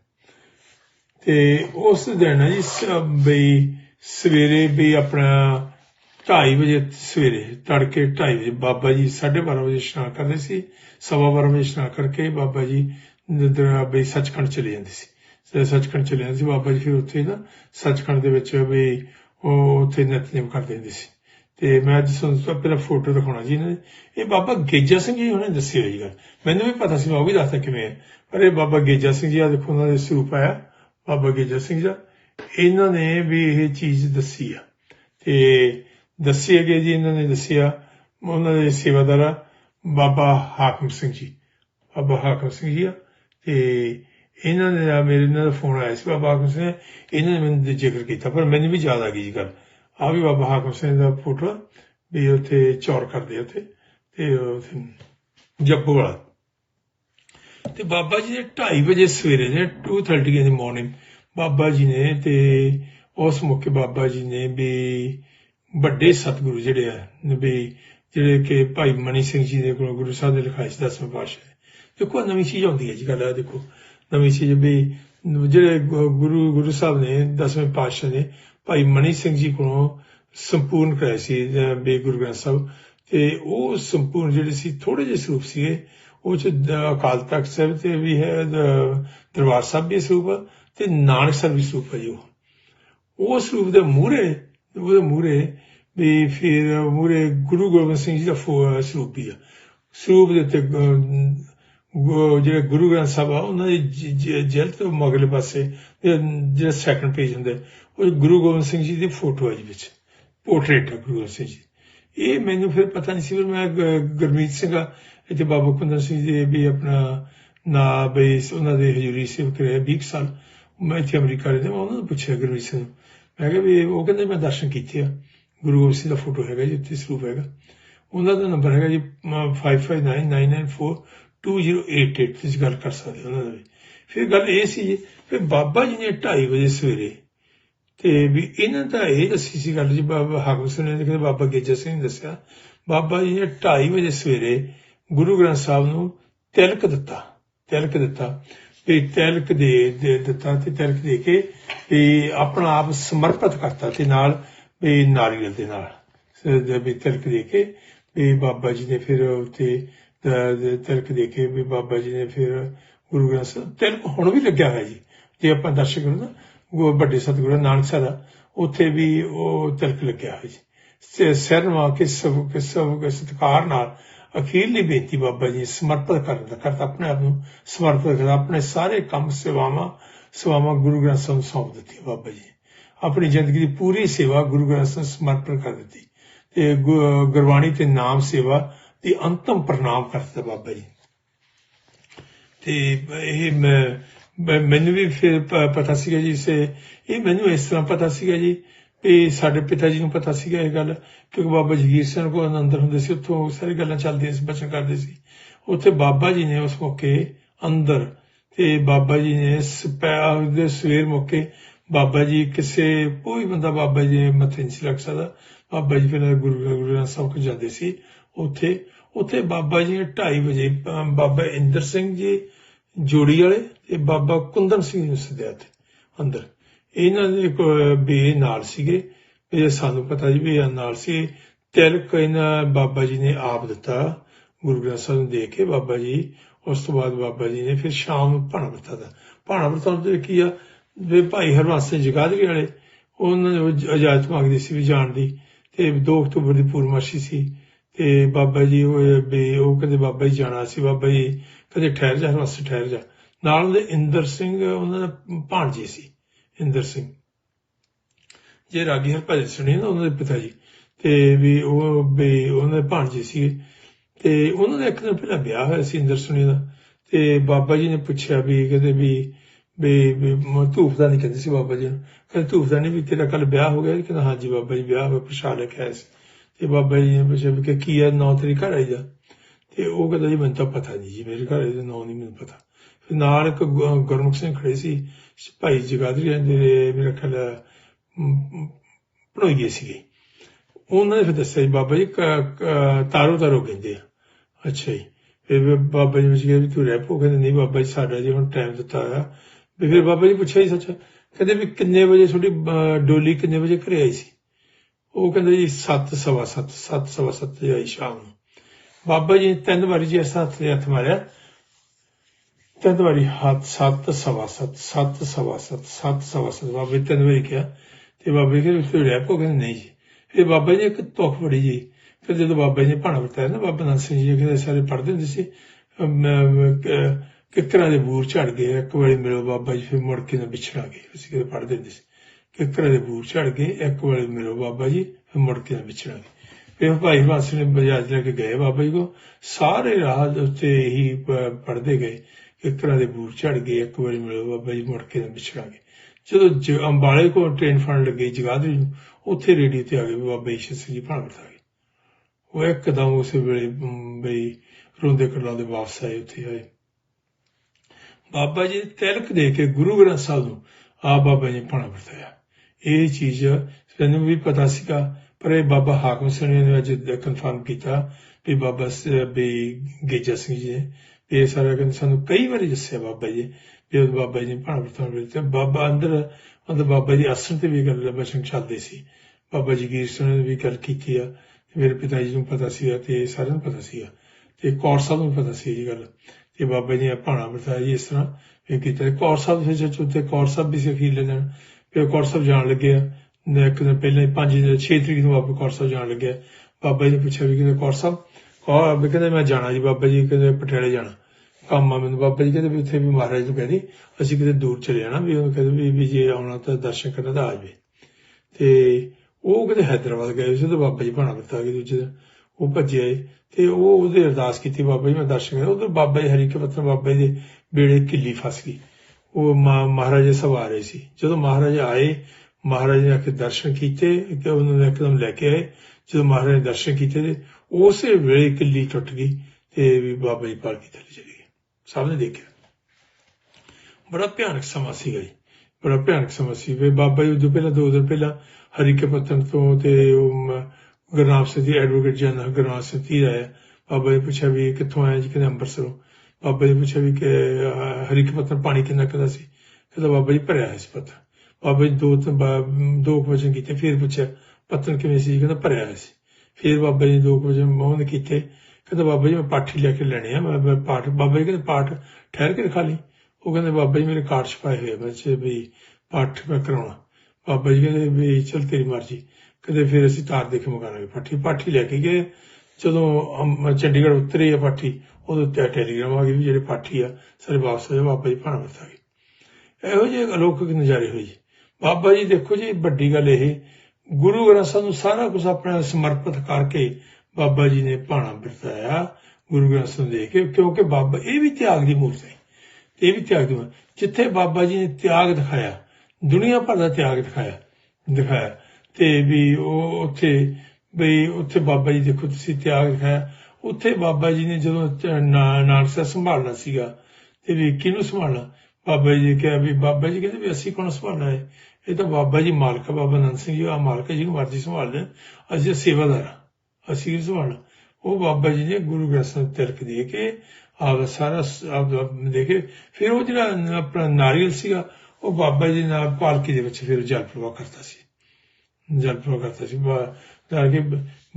ਤੇ ਉਸ ਦਿਨ ਜੀ ਬਈ ਸਵੇਰੇ ਵੀ ਆਪਣਾ 2:30 ਵਜੇ ਸਵੇਰੇ, ਤੜਕੇ 2:30 ਵਜੇ, ਬਾਬਾ ਜੀ 12:30 ਵਜੇ ਇਸ਼ਨਾਨ ਕਰਦੇ ਸੀ, ਸਵਾ 12 ਵਜੇ ਇਸ਼ਨਾਨ ਕਰਕੇ ਬਾਬਾ ਜੀ ਬਈ ਸੱਚਖੰਡ ਚਲੇ ਜਾਂਦੇ ਸੀ। ਸੱਚਖੰਡ ਚਲੇ ਜਾਂਦੇ ਸੀ, ਬਾਬਾ ਜੀ ਫਿਰ ਉੱਥੇ ਨਾ ਸੱਚਖੰਡ ਦੇ ਵਿੱਚ ਵੀ ਉਹ ਉੱਥੇ ਨਿਤਨੇਮ ਕਰਦੇ ਹੁੰਦੇ ਸੀ। ਤੇ ਮੈਂ ਅੱਜ ਤੁਹਾਨੂੰ ਪਹਿਲਾਂ ਫੋਟੋ ਦਿਖਾਉਣਾ ਜੀ ਇਹਨਾਂ ਇਹ ਬਾਬਾ ਗੇਜਾ ਸਿੰਘ ਜੀ ਉਹਨੇ ਦੱਸਿਆ ਜੀ ਗੱਲ। ਮੈਨੂੰ ਵੀ ਪਤਾ ਸੀ, ਮੈਂ ਉਹ ਵੀ ਦੱਸਦਾ ਕਿਵੇਂ ਹੈ ਪਰ ਇਹ ਬਾਬਾ ਗੇਜਾ ਸਿੰਘ ਜੀ ਆ ਦੇਖੋ ਉਹਨਾਂ ਦੇ ਸਰੂਪ ਆਇਆ, ਬਾਬਾ ਗੇਜਾ ਸਿੰਘ ਜੀ ਇਹਨਾਂ ਨੇ ਵੀ ਇਹ ਚੀਜ਼ ਦੱਸੀ ਆ। ਤੇ ਦੱਸੀ ਅਗੇ ਜੀ ਇਹਨਾਂ ਨੇ ਦੱਸਿਆ, ਉਹਨਾਂ ਦੇ ਸੇਵਾਦਾਰ ਬਾਬਾ ਹਾਕਮ ਸਿੰਘ ਜੀ। ਬਾਬਾ ਹਾਕਮ ਸਿੰਘ ਜੀ ਆ। ਤੇ ਇਹਨਾਂ ਨੇ ਮੇਰੇ ਨਾਲ ਫੋਨ ਆਇਆ ਸੀ ਬਾਬਾ ਹਾਕਮ ਸਿੰਘ। ਇਹਨਾਂ ਨੇ ਮੈਨੂੰ ਜ਼ਿਕਰ ਕੀਤਾ, ਪਰ ਮੈਨੂੰ ਵੀ ਯਾਦ ਆ ਗਈ ਜੀ ਗੱਲ। ਆ ਵੀ ਬਾਬਾ ਹਾਕਮ ਸਿੰਘ ਦਾ ਫੋਟੋ ਵੀ ਉੱਥੇ ਚੌਰ ਕਰਦੇ ਉੱਥੇ, ਤੇ ਉੱਥੇ ਜੱਬੂ ਵਾਲਾ। ਤੇ ਬਾਬਾ ਜੀ ਦੇ 2:30 ਵਜੇ ਸਵੇਰੇ ਨੇ 2:30 ਇਨ ਦੀ ਮਾਰਨਿੰਗ ਬਾਬਾ ਜੀ ਨੇ ਤੇ ਉਸ ਮੌਕੇ ਬਾਬਾ ਜੀ ਨੇ ਵੀ ਵੱਡੇ ਸਤਿਗੁਰੂ ਜਿਹੜੇ ਆ ਵੀ ਜਿਹੜੇ ਕਿ ਭਾਈ ਮਨੀ ਸਿੰਘ ਜੀ ਦੇ ਕੋਲ ਗੁਰੂ ਸਾਹਿਬ ਨੇ ਲਿਖਾਇਆ ਸੀ ਦਸਵੇਂ ਪਾਤਸ਼ਾਹ ਦੇਖੋ ਨਵੀਂ ਚੀਜ਼ ਆਉਂਦੀ ਹੈ ਜੀ ਗੱਲ ਆ ਦੇਖੋ। ਨਵੀਂ ਚੀਜ਼ ਵੀ ਜਿਹੜੇ ਗੁਰੂ ਗੁਰੂ ਸਾਹਿਬ ਨੇ ਦਸਵੇਂ ਪਾਤਸ਼ਾਹ ਨੇ ਭਾਈ ਮਨੀ ਸਿੰਘ ਜੀ ਕੋਲੋਂ ਸੰਪੂਰਨ ਕਰਾਇਆ ਸੀ ਬੇ ਗ੍ਰੰਥ ਸਾਹਿਬ। ਤੇ ਉਹ ਸੰਪੂਰਨ ਜਿਹੜੇ ਸੀ ਥੋੜੇ ਜਿਹੇ ਸਰੂਪ ਸੀਗੇ। ਉਹ ਚ ਅਕਾਲ ਤਖਤ ਸਾਹਿਬ ਤੇ ਵੀ ਹੈ ਦਰਬਾਰ ਸਾਹਿਬ ਵੀ ਸਰੂਪ ਤੇ ਨਾਨਕ ਸਰ ਵੀ ਸਰੂਪ ਹੈ ਜੀ ਉਹ। ਉਸ ਦੇ ਮੂਰੇ ਉਹਦੇ ਮੂਰੇ ਵੀ ਫਿਰ ਮੂਰੇ ਗੁਰੂ ਗੋਬਿੰਦ ਸਿੰਘ ਜੀ ਦਾ ਸਰੂਪ ਵੀ ਆ। ਸਰੂਪ ਦੇ ਤੇ ਜਿਹੜੇ ਗੁਰੂ ਗ੍ਰੰਥ ਸਾਹਿਬ ਆ, ਉਹਨਾਂ ਦੀ ਜੇਲ੍ਹ ਤੋਂ ਮਗਲੇ ਪਾਸੇ, ਜਿਹੜਾ ਸੈਕੰਡ ਪੇਜ ਹੁੰਦਾ ਉਹ ਗੁਰੂ ਗੋਬਿੰਦ ਸਿੰਘ ਜੀ ਦੀ ਫੋਟੋ ਹੈ ਜੀ ਵਿੱਚ, ਪੋਰਟਰੇਟ ਹੈ ਗੁਰੂ ਗੋਬਿੰਦ ਸਿੰਘ ਜੀ। ਇਹ ਮੈਨੂੰ ਫਿਰ ਪਤਾ ਨਹੀਂ ਸੀ ਪਰ ਮੈਂ ਗੁਰਮੀਤ ਸਿੰਘ ਇੱਥੇ ਬਾਬਾ ਕੁੰਦਰ ਸਿੰਘ ਜੀ ਵੀ ਆਪਣਾ ਨਾ ਬਈ ਉਹਨਾਂ ਦੇ ਹਜ਼ੂਰੀ ਸੇਵਕ ਰਹੇ 20 ਸਾਲ। ਮੈਂ ਇੱਥੇ ਅਮਰੀਕਾ ਰਹਿੰਦਾ, ਮੈਂ ਉਹਨਾਂ ਨੂੰ ਪੁੱਛਿਆ ਗੁਰਮੀਤ ਸਿੰਘ ਮੈਂ ਕਿਹਾ ਵੀ ਉਹ ਕਹਿੰਦੇ ਮੈਂ ਦਰਸ਼ਨ ਕੀਤੇ ਆ। ਗੁਰੂ ਗੋਬਿੰਦ ਸਿੰਘ ਦਾ ਫੋਟੋ ਹੈਗਾ ਜੀ, ਉੱਥੇ ਸਰੂਪ ਹੈਗਾ। ਉਹਨਾਂ ਦਾ ਨੰਬਰ ਹੈਗਾ ਜੀ 5599942088 ਤੁਸੀਂ ਗੱਲ ਕਰ ਸਕਦੇ ਹੋ ਉਹਨਾਂ ਦਾ ਫਿਰ ਗੱਲ ਇਹ ਸੀ ਜੀ, ਫਿਰ ਬਾਬਾ ਜੀ ਨੇ 2:30 ਵਜੇ ਸਵੇਰੇ ਤੇ ਵੀ ਇਹਨਾਂ ਦਾ ਇਹ ਦੱਸੀ ਸੀ ਗੱਲ ਜੀ, ਬਾਬਾ ਹਾਕਮ ਸਿੰਘ ਨੇ ਕਿਹਾ ਬਾਬਾ ਗੇਜਾ ਸਿੰਘ ਨੇ ਦੱਸਿਆ, ਬਾਬਾ ਜੀ ਨੇ 2:30 ਵਜੇ ਸਵੇਰੇ ਗੁਰੂ ਗ੍ਰੰਥ ਸਾਹਿਬ ਨੂੰ ਤਿਲਕ ਦਿੱਤਾ ਤਿਲਕ ਦਿੱਤਾ, ਵੀ ਤਿਲਕ ਦੇ ਦਿੱਤਾ ਤੇ ਤਿਲਕ ਦੇ ਕੇ ਵੀ ਆਪਣਾ ਆਪ ਸਮਰਪਿਤ ਕਰਤਾ ਤੇ ਨਾਲ ਵੀ ਨਾਰੀਅਲ ਦੇ ਨਾਲ। ਵੀ ਤਿਲਕ ਦੇ ਕੇ ਵੀ ਬਾਬਾ ਜੀ ਨੇ ਫਿਰ ਉੱਤੇ ਤਿਲਕ ਦੇ ਕੇ ਵੀ ਬਾਬਾ ਜੀ ਨੇ ਫਿਰ ਗੁਰੂ ਗ੍ਰੰਥ ਸਾਹਿਬ, ਤਿਲਕ ਹੁਣ ਵੀ ਲੱਗਿਆ ਹੋਇਆ ਜੀ, ਜੇ ਆਪਾਂ ਦਰਸ਼ਕ ਕਰੋ ਨਾ ਵੱਡੇ ਸਤਿਗੁਰੂ ਨਾਨਕ ਸਾਹਿਬ ਉੱਥੇ ਵੀ ਉਹ ਤਿਲਕ ਲੱਗਿਆ ਹੋਇਆ ਜੀ ਸਿਰ ਨਵਾ ਕੇ ਸਭ ਕੇ ਸਭ ਕੇ ਸਤਕਾਰ ਨਾਲ ਅਖੀਰਲੀ ਬੇਨਤੀ ਬਾਬਾ ਜੀ, ਸਮਰਪਿਤ ਕਰਨ ਦਾ ਕਰਤਾ ਆਪਣੇ ਆਪ ਨੂੰ ਸਮਰਪਿਤ ਕਰ ਆਪਣੇ ਸਾਰੇ ਕੰਮ, ਸੇਵਾਵਾਂ ਸੇਵਾਵਾਂ ਗੁਰੂ ਗ੍ਰੰਥ ਸਾਹਿਬ ਸੌਂਪ ਦਿੱਤੀ ਬਾਬਾ ਜੀ। ਆਪਣੀ ਜ਼ਿੰਦਗੀ ਦੀ ਪੂਰੀ ਸੇਵਾ ਗੁਰੂ ਗ੍ਰੰਥ ਸਾਹਿਬ ਸਮਰਪਿਤ ਕਰ ਦਿੱਤੀ। ਤੇ ਗੁਰਬਾਣੀ ਤੇ ਨਾਮ ਸੇਵਾ ਦੀ ਅੰਤਮ ਪ੍ਰਣਾਮ ਕਰਤਾ ਬਾਬਾ ਜੀ। ਤੇ ਇਹ ਮੈਨੂੰ ਵੀ ਫਿਰ ਪਤਾ ਸੀਗਾ ਜੀ ਸੇ ਇਹ ਮੈਨੂੰ ਇਸ ਤਰ੍ਹਾਂ ਪਤਾ ਸੀਗਾ ਜੀ ਇਹ ਸਾਡੇ ਪਿਤਾ ਜੀ ਨੂੰ ਪਤਾ ਸੀਗਾ ਇਹ ਗੱਲ ਕਿਉਂਕਿ ਬਾਬਾ ਜਗੀਰ ਸਿੰਘ ਕੋਲ ਅੰਦਰ ਹੁੰਦੇ ਸੀ, ਉੱਥੋਂ ਸਾਰੀ ਗੱਲਾਂ ਚੱਲਦੀਆਂ ਸੀ, ਬਚਨ ਕਰਦੇ ਸੀ। ਉੱਥੇ ਬਾਬਾ ਜੀ ਨੇ ਉਸ ਮੌਕੇ ਅੰਦਰ ਤੇ ਬਾਬਾ ਜੀ ਨੇ ਸਪੈਰ ਦੇ ਸਵੇਰ ਮੌਕੇ ਬਾਬਾ ਜੀ ਕਿਸੇ ਕੋਈ ਬੰਦਾ ਬਾਬਾ ਜੀ ਦੇ ਮੱਥੇ ਨਹੀਂ ਸੀ ਲੱਗ ਸਕਦਾ। ਬਾਬਾ ਜੀ ਫਿਰ ਗੁਰੂ ਗੁਰੂ ਗ੍ਰੰਥ ਸਾਹਿਬ ਕੋ ਜਾਂਦੇ ਸੀ। ਉੱਥੇ ਉੱਥੇ ਬਾਬਾ ਜੀ 2:30 ਵਜੇ ਬਾਬਾ ਇੰਦਰ ਸਿੰਘ ਜੀ ਜੋੜੀ ਵਾਲੇ ਤੇ ਬਾਬਾ ਕੁੰਦਨ ਸਿੰਘ ਨੂੰ ਸੱਦਿਆ ਤੇ ਅੰਦਰ। ਇਹਨਾਂ ਦੇ ਵੀ ਨਾਲ ਸੀਗੇ। ਇਹ ਸਾਨੂੰ ਪਤਾ ਜੀ ਵੀ ਇਹ ਨਾਲ ਸੀ। ਤਿਲਕ ਇਹਨਾਂ ਬਾਬਾ ਜੀ ਨੇ ਆਪ ਦਿੱਤਾ। ਗੁਰੂ ਗ੍ਰੰਥ ਸਾਹਿਬ ਨੂੰ ਦੇ ਕੇ ਬਾਬਾ ਜੀ, ਉਸ ਤੋਂ ਬਾਅਦ ਬਾਬਾ ਜੀ ਨੇ ਫਿਰ ਸ਼ਾਮ ਭਾਣਾ ਵਰਤਾ ਦਾ। ਭਾਣਾ ਵਰਤਾਉਣ ਤੇ ਕੀ ਆ, ਵੀ ਭਾਈ ਹਰਵਾਸ ਸਿੰਘ ਜਗਾਦਰੀ ਵਾਲੇ, ਉਹਨਾਂ ਨੇ ਉਹ ਇਜਾਜ਼ਤ ਮੰਗਦੀ ਸੀ ਵੀ ਜਾਣ ਦੀ। ਤੇ 2 ਅਕਤੂਬਰ ਦੀ ਪੂਰਨਮਾਸ਼ੀ ਸੀ। ਤੇ ਬਾਬਾ ਜੀ ਉਹ ਵੀ ਉਹ ਕਹਿੰਦੇ ਬਾਬਾ ਜੀ ਜਾਣਾ ਸੀ, ਬਾਬਾ ਜੀ ਕਹਿੰਦੇ ਠਹਿਰ ਜਾ ਹਰਵਾਸ ਠਹਿਰ ਜਾ। ਨਾਲ ਉਹਦੇ ਇੰਦਰ ਸਿੰਘ, ਉਹਨਾਂ ਦਾ ਭਾਣਜੇ ਸੀ, ਇੰਦਰ ਸਿੰਘ। ਜੇ ਰਾਗੀ ਹਰਭਜਨ ਸੁਣੀ ਨਾ ਉਹਨਾਂ ਦੇ ਪਿਤਾ ਜੀ, ਤੇ ਵੀ ਉਹ ਵੀ ਉਹਨਾਂ ਦੇ ਭਾਣਜੇ ਸੀ। ਤੇ ਉਹਨਾਂ ਦਾ ਇੱਕ ਦਿਨ ਪਹਿਲਾਂ ਵਿਆਹ ਹੋਇਆ ਸੀ ਇੰਦਰ ਸੁਣੀ ਦਾ, ਤੇ ਬਾਬਾ ਜੀ ਨੇ ਪੁੱਛਿਆ ਵੀ ਕਹਿੰਦੇ ਵੀ ਵੀ ਵੀ ਦਾ ਧੂਪਦਾਨੀ ਕਹਿੰਦੇ ਸੀ ਬਾਬਾ ਜੀ ਨੂੰ। ਕਹਿੰਦੇ ਧੂਪਦਾਨੀ ਵੀ ਤੇਰਾ ਕੱਲ ਵਿਆਹ ਹੋ ਗਿਆ, ਕਹਿੰਦਾ ਹਾਂਜੀ ਬਾਬਾ ਜੀ ਵਿਆਹ ਹੋਇਆ, ਪ੍ਰਸ਼ਾਦ ਲੈ ਕੇ ਆਇਆ ਸੀ। ਤੇ ਬਾਬਾ ਜੀ ਨੇ ਪੁੱਛਿਆ ਕਿ ਕੀ ਹੈ ਨੌ ਤੇਰੀ ਘਰ ਆਈ ਦਾ ਤੇ ਉਹ ਕਹਿੰਦਾ ਜੀ ਮੈਨੂੰ ਤਾਂ ਪਤਾ ਨਹੀਂ ਜੀ ਮੇਰੇ ਘਰ ਦਾ ਨੌ ਨਹੀਂ ਮੈਨੂੰ ਪਤਾ। ਫਿਰ ਨਾਲ ਇੱਕ ਗੁਰਮੁਖ ਸਿੰਘ ਖੜੇ ਸੀ ਭਾਈ ਜਗਾਦਰੀ ਦੇ ਮੇਰਾ ਖਿਆਲ ਹੈ, ਮ, ਪੜੋਈਏ ਸੀਗੇ। ਉਹਨਾਂ ਨੇ ਫਿਰ ਦੱਸਿਆ ਜੀ ਬਾਬਾ ਜੀ ਤਾਰੋ ਤਾਰੋ ਕਹਿੰਦੇ ਆ। ਅੱਛਾ ਜੀ। ਫਿਰ ਬਾਬਾ ਜੀ ਨੇ ਕਿਹਾ ਵੀ ਤੂੰ ਰਹਿ ਪੋ ਕਹਿੰਦੇ ਨਹੀਂ ਬਾਬਾ ਜੀ ਸਾਡਾ ਜੀ ਹੁਣ ਟਾਈਮ ਦਿੱਤਾ ਹੋਇਆ। ਵੀ ਫਿਰ ਬਾਬਾ ਜੀ ਪੁੱਛਿਆ ਜੀ ਸੱਚ ਕਹਿੰਦੇ ਵੀ ਕਿੰਨੇ ਵਜੇ ਤੁਹਾਡੀ ਡੋਲੀ ਕਿੰਨੇ ਵਜੇ ਘਰੇ ਆਈ ਸੀ? ਉਹ ਕਹਿੰਦੇ ਜੀ 7 ਸਵਾ 7 7 ਸਵਾ 7 ਵਜੇ ਆਈ ਸ਼ਾਮ ਨੂੰ। ਬਾਬਾ ਜੀ ਨੇ ਤਿੰਨ ਵਾਰੀ ਜੀ ਇਸ ਹੱਥ ਤੇ ਹੱਥ ਮਾਰਿਆ ਤਿੰਨ ਵਾਰੀ ਹੱਥ 7 ਸਵਾ 7 7 ਸਵਾ 7 7 ਸਵਾ 7 ਬਾਬਾ ਤਿੰਨ ਵਾਰੀ ਕਿਹਾ ਤੇ ਬਾਬਾ ਜੀ ਕਹਿੰਦੇ ਤੁਸੀਂ ਰਹਿ ਪੋ ਕਹਿੰਦੇ ਨਹੀਂ ਜੀ। ਫਿਰ ਬਾਬਾ ਜੀ ਨੇ ਇੱਕ ਤੁਖ ਫੜੀ ਜੀ। ਫਿਰ ਜਦੋਂ ਬਾਬਾ ਜੀ ਨੇ ਭਾਣਾ ਵਰਤਾਇਆ ਨਾ ਬਾਬਾ ਨਾਨਕ ਸਿੰਘ ਜੀ ਕਹਿੰਦੇ ਸਾਰੇ ਪੜ੍ਹਦੇ ਹੁੰਦੇ ਸੀ ਅਮ, ਕਿੱਕਰਾਂ ਦੇ ਬੂਰ ਝੜ ਗਏ ਇੱਕ ਵਾਰੀ ਮਿਲੋ ਬਾਬਾ ਜੀ ਫਿਰ ਮੁੜ ਕੇ ਨਾ ਵਿਛੜਾ ਗਏ। ਅਸੀਂ ਕਿਤੇ ਪੜ੍ਹਦੇ ਹੁੰਦੇ ਸੀ। ਕਿੱਕਰਾਂ ਦੇ ਬੂਰ ਝੜ ਗਏ ਇੱਕ ਵਾਰੀ ਮਿਲੋ ਬਾਬਾ ਜੀ ਫਿਰ ਮੁੜ ਕੇ ਨਾ ਵਿਛੜਾ ਗਏ ਫਿਰ ਭਾਈ ਵਾਸ ਨੇ ਬਜਾਜ ਲੈ ਕੇ ਗਏ ਬਾਬਾ ਜੀ ਕੋ। ਸਾਰੇ ਰਾਹ ਦੇ ਉੱਤੇ ਹੀ ਪ- ਗਏ ਕਿੱਕਰਾਂ ਦੇ ਬੂਰ ਝੜ ਗਏ ਇੱਕ ਵਾਰੀ ਮਿਲੋ ਬਾਬਾ ਜੀ ਮੁੜ ਕੇ ਨਾ ਜਦੋਂ ਅੰਬਾਲੇ ਕੋ ਟ੍ਰੇਨ ਫੜਨ ਲੱਗੇ ਜਗਾਦਰੀ ਨੂੰ, ਉੱਥੇ ਰੇਡੀਓ ਤੇ ਆ ਗਏ ਬਾਬਾ ਈਸ਼ਰ ਸਿੰਘ ਜੀ ਭਾਣਾ ਵਰਤਾ ਗਏ। ਉਹ ਇੱਕਦਮ ਉਸ ਵੇਲੇ ਬਈ ਰੋਂਦੇ ਕਰਲਾਉਂਦੇ ਵਾਪਸ ਆਏ, ਉੱਥੇ ਆਏ। ਬਾਬਾ ਜੀ ਨੇ ਤਿਲਕ ਦੇ ਕੇ ਗੁਰੂ ਗ੍ਰੰਥ ਸਾਹਿਬ ਨੂੰ ਆ ਬਾਬਾ ਜੀ ਨੇ ਭਾਣਾ ਵਰਤਾਇਆ। ਇਹ ਚੀਜ਼ ਮੈਨੂੰ ਵੀ ਪਤਾ ਸੀਗਾ, ਪਰ ਇਹ ਬਾਬਾ ਹਾਕਮ ਸਿੰਘ ਨੇ ਅੱਜ ਕਨਫਰਮ ਕੀਤਾ ਵੀ ਬਾਬਾ ਸ- ਵੀ ਗੇਜਾ ਸਿੰਘ ਜੀ ਨੇ। ਇਹ ਸਾਰਾ ਕਹਿੰਦੇ ਸਾਨੂੰ ਕਈ ਵਾਰੀ ਦੱਸਿਆ ਬਾਬਾ ਜੀ, ਵੀ ਉਹ ਬਾਬਾ ਜੀ ਨੇ ਭਾਣਾ ਵਰਤਾਉਣ ਬਾਬਾ ਅੰਦਰ ਅੰਦਰ ਬਾਬਾ ਜੀ ਆਸਣ ਤੇ ਵੀ ਗੱਲ ਬਚਨ ਚੱਲਦੇ ਸੀ। ਬਾਬਾ ਜੀ ਗੀਰ ਸਿੰਘ ਨੇ ਵੀ ਗੱਲ ਕੀਤੀ ਆ ਮੇਰੇ ਪਿਤਾ ਜੀ ਨੂੰ ਪਤਾ ਸੀਗਾ ਤੇ ਸਾਰਿਆਂ ਨੂੰ ਪਤਾ ਸੀਗਾ, ਤੇ ਕੌਰ ਸਾਹਿਬ ਨੂੰ ਪਤਾ ਸੀ ਇਹ ਗੱਲ। ਤੇ ਬਾਬਾ ਜੀ ਨੇ ਭਾਣਾ ਵਰਤਾਇਆ ਜੀ ਇਸ ਤਰ੍ਹਾਂ ਇਹ ਕੀਤਾ ਕੌਰ ਸਾਹਿਬ ਦੇ ਵਿੱਚ ਉੱਤੇ ਕੌਰ ਸਾਹਿਬ ਵੀ ਸੀ ਲੈਣ ਦਿਨ ਕੌਰ ਸਾਹਿਬ ਜਾਣ ਲੱਗੇ ਆ। ਇੱਕ ਦਿਨ ਪਹਿਲਾਂ ਹੀ 5 6 ਤਰੀਕ ਨੂੰ ਬਾਬਾ ਕੌਰ ਸਾਹਿਬ ਜਾਣ ਲੱਗੇ ਬਾਬਾ ਜੀ ਨੇ ਪੁੱਛਿਆ ਵੀ ਕਹਿੰਦੇ ਕੌਰ ਸਾਹਿਬ ਕੌਰ ਵੀ ਕਹਿੰਦੇ, ਮੈਂ ਜਾਣਾ ਜੀ ਬਾਬਾ ਜੀ, ਕਹਿੰਦੇ ਪਟਿਆਲੇ ਜਾਣਾ। ਕੰਮ ਆ ਮੈਨੂੰ। ਬਾਬਾ ਜੀ ਕਹਿੰਦੇ ਵੀ ਉੱਥੇ ਵੀ ਮਹਾਰਾਜ ਨੂੰ ਕਹਿੰਦੀ, ਅਸੀਂ ਕਿਤੇ ਦੂਰ ਚਲੇ ਜਾਣਾ ਵੀ ਉਹ ਕਹਿੰਦੇ ਵੀ- ਜੇ ਆਉਣਾ ਤਾਂ ਦਰਸ਼ਨ ਕਰਨਾ ਤਾਂ ਆ ਜਾਵੇ। ਤੇ ਉਹ ਕਿਤੇ ਹੈਦਰਾਬਾਦ ਗਏ ਸੀ ਤੇ ਬਾਬਾ ਜੀ ਭਾਣਾ ਵਰਤਾ ਗਏ ਦੂਜੇ ਦਿਨ। ਉਹ ਭੱਜੇ ਆਏ ਤੇ ਉਹ ਉਹਦੇ ਅਰਦਾਸ ਕੀਤੀ ਬਾਬਾ ਜੀ ਮੈਂ ਦਰਸ਼ਨ ਕਰਾਂ। ਉਧਰ ਬਾਬਾ ਜੀ ਹਰੀ ਕੇ ਪੱਤਨ ਬਾਬਾ ਜੀ ਦੇ ਬੇੜੇ ਕਿੱਲੀ ਫਸ ਗਈ। ਉਹ ਮਾ- ਮਹਾਰਾਜੇ ਸਭ ਆ ਰਹੇ ਸੀ। ਜਦੋਂ ਮਹਾਰਾਜ ਆਏ, ਮਹਾਰਾਜ ਨੇ ਆ ਕੇ ਦਰਸ਼ਨ ਕੀਤੇ, ਕਿ ਉਹਨਾਂ ਨੇ ਇੱਕਦਮ ਲੈ ਕੇ ਆਏ। ਜਦੋਂ ਮਹਾਰਾਜ ਨੇ ਦਰਸ਼ਨ ਕੀਤੇ ਤੇ ਉਸੇ ਵੇਲੇ ਕਿੱਲੀ ਟੁੱਟ ਗਈ ਤੇ ਵੀ ਬਾਬਾ ਜੀ ਪਾਲਕੀ ਥੱਲੇ ਚਲੀ ਗਈ ਸਭ ਨੇ ਦੇਖਿਆ। ਬੜਾ ਭਿਆਨਕ ਸਮਾਂ ਸੀਗਾ ਜੀ। ਬੜਾ ਭਿਆਨਕ ਸਮਾਂ ਸੀ। ਵੀ ਬਾਬਾ ਜੀ ਉਦੋਂ ਪਹਿਲਾਂ, ਦੋ ਦਿਨ ਪਹਿਲਾਂ ਹਰੀਕੇ ਪੱਤਨ ਤੋਂ ਤੇ ਗੁਰਨਾਮ ਸਿੰਘ ਜੀ ਐਡਵੋਕੇਟ ਜਨਰਲ ਗੁਰਨਾਮ ਸਿੰਘ ਜੀ ਆਇਆ। ਬਾਬਾ ਜੀ ਪੁੱਛਿਆ ਵੀ ਕਿੱਥੋਂ ਆਇਆ ਜੀ? ਕਹਿੰਦੇ ਅੰਮ੍ਰਿਤਸਰੋਂ। ਬਾਬਾ ਜੀ ਪੁੱਛਿਆ ਵੀ ਕਿ ਅਹ, ਪੱਤਨ ਪਾਣੀ ਕਿੰਨਾ ਕਿੰਨਾ ਸੀ? ਕਹਿੰਦਾ ਬਾਬਾ ਜੀ ਭਰਿਆ ਹੋਇਆ ਸੀ ਪੱਤਨ ਬਾਬਾ ਜੀ ਦੋ ਦੋ ਵਚਨ ਕੀਤੇ ਫਿਰ ਪੁੱਛਿਆ ਪੱਤਨ ਕਿਵੇਂ ਸੀ? ਕਹਿੰਦਾ ਭਰਿਆ ਸੀ। ਫਿਰ ਬਾਬਾ ਜੀ ਦੋ ਵਚਨ ਮੋਹਨ ਕੀਤੇ। ਕਹਿੰਦਾ ਬਾਬਾ ਜੀ ਮੈਂ ਪਾਠੀ ਲੈ ਕੇ ਲੈਣੇ ਆ ਮੈਂ ਪਾਠ ਬਾਬਾ ਜੀ ਕਹਿੰਦੇ ਪਾਠ ਠਹਿਰ ਕੇ ਦਿਖਾ ਲਈ। ਉਹ ਕਹਿੰਦੇ ਬਾਬਾ ਜੀ ਮੇਰੇ ਕਾਰਡ ਛਪਾਏ ਹੋਏ ਬੱਚੇ ਵੀ ਪਾਠ ਮੈਂ ਕਰਾਉਣਾ। ਬਾਬਾ ਜੀ ਕਹਿੰਦੇ ਵੀ ਚਲ ਤੇਰੀ ਮਰਜ਼ੀ। ਕਹਿੰਦੇ ਫਿਰ ਅਸੀਂ ਤਾਰ ਦੇ ਕੇ ਮਗਾਵਾਂਗੇ ਪਾਠੀ। ਪਾਠੀ ਲੈ ਕੇ ਗਏ। ਜਦੋਂ ਅਮ, ਚੰਡੀਗੜ੍ਹ ਉਤਰੇ ਆ ਪਾਠੀ ਉਹਦੇ ਉੱਤੇ ਟੈਲੀਗ੍ਰਾਮ ਆ ਗਈ ਵੀ ਜਿਹੜੇ ਪਾਠੀ ਆ, ਸਾਰੇ ਵਾਪਸ ਹੋਏ ਬਾਬਾ ਜੀ ਭਾਣਾ ਵਰਤਾ ਇਹੋ ਜਿਹੇ ਅਲੌਕਿਕ ਨਜ਼ਾਰੇ ਹੋਏ ਜੀ। ਬਾਬਾ ਜੀ, ਦੇਖੋ ਜੀ, ਵੱਡੀ ਗੱਲ ਇਹ, ਗੁਰੂ ਗ੍ਰੰਥ ਸਾਹਿਬ ਨੂੰ ਸਾਰਾ ਕੁਝ ਆਪਣਾ ਸਮਰਪਿਤ ਕਰਕੇ ਬਾਬਾ ਜੀ ਨੇ ਭਾਣਾ ਵਰਤਾਇਆ ਗੁਰੂ ਗ੍ਰੰਥ ਸਾਹਿਬ ਦੇ ਕੇ, ਕਿਉਂਕਿ ਬਾਬਾ, ਇਹ ਵੀ ਤਿਆਗ ਦੀ ਮੂਰਤ ਹੈ। ਇਹ ਵੀ ਤਿਆਗ ਦੀ ਜਿੱਥੇ ਬਾਬਾ ਜੀ ਨੇ ਤਿਆਗ ਦਿਖਾਇਆ, ਦੁਨੀਆ ਭਰ ਦਾ ਤਿਆਗ ਦਿਖਾਇਆ ਦਿਖਾਇਆ। ਤੇ ਵੀ ਉਹ ਉੱਥੇ, ਵੀ ਉੱਥੇ ਬਾਬਾ ਜੀ, ਦੇਖੋ ਤੁਸੀਂ ਤਿਆਗ ਦਿਖਾਇਆ। ਉੱਥੇ ਬਾਬਾ ਜੀ ਨੇ ਜਦੋਂ ਚ- ਨਾਨਕਸਰ ਸੰਭਾਲਣਾ ਸੀਗਾ ਤੇ ਵੀ ਕਿਹਨੂੰ ਸੰਭਾਲਣਾ, ਬਾਬਾ ਜੀ ਨੇ ਕਿਹਾ ਵੀ, ਬਾਬਾ ਜੀ ਕਹਿੰਦੇ ਵੀ ਅਸੀਂ ਕੌਣ ਸੰਭਾਲਣਾ ਹੈ? ਇਹ ਤਾਂ ਬਾਬਾ ਜੀ ਮਾਲਕ ਬਾਬਾ ਨੰਦ ਸਿੰਘ ਜੀ ਆ ਮਾਲਕ ਹੈ ਜਿਹਨੂੰ ਮਰਜ਼ੀ ਸੰਭਾਲ ਲੈਣ। ਅਸੀਂ ਸੇਵਾਦਾਰ ਹਾਂ ਅਸੀਂ ਕੀ ਸੰਭਾਲਣਾ? ਉਹ ਬਾਬਾ ਜੀ ਨੇ ਗੁਰੂ ਗ੍ਰੰਥ ਸਾਹਿਬ ਤਿਲਕ ਦੇ ਕੇ ਆਪ ਸਾਰਾ ਆਪ ਆਪ ਦੇ ਕੇ ਫਿਰ ਉਹ ਜਿਹੜਾ ਆਪਣਾ ਨਾਰੀਅਲ ਸੀਗਾ, ਉਹ ਬਾਬਾ ਜੀ ਨਾਲ ਪਾਲਕੀ ਦੇ ਵਿੱਚ ਫਿਰ ਜਲ ਪ੍ਰਵਾਹ ਕਰਦਾ ਸੀ। ਜਲ ਪ੍ਰਵਾਹ ਕਰਦਾ ਸੀ। ਤਾਂ ਕਿ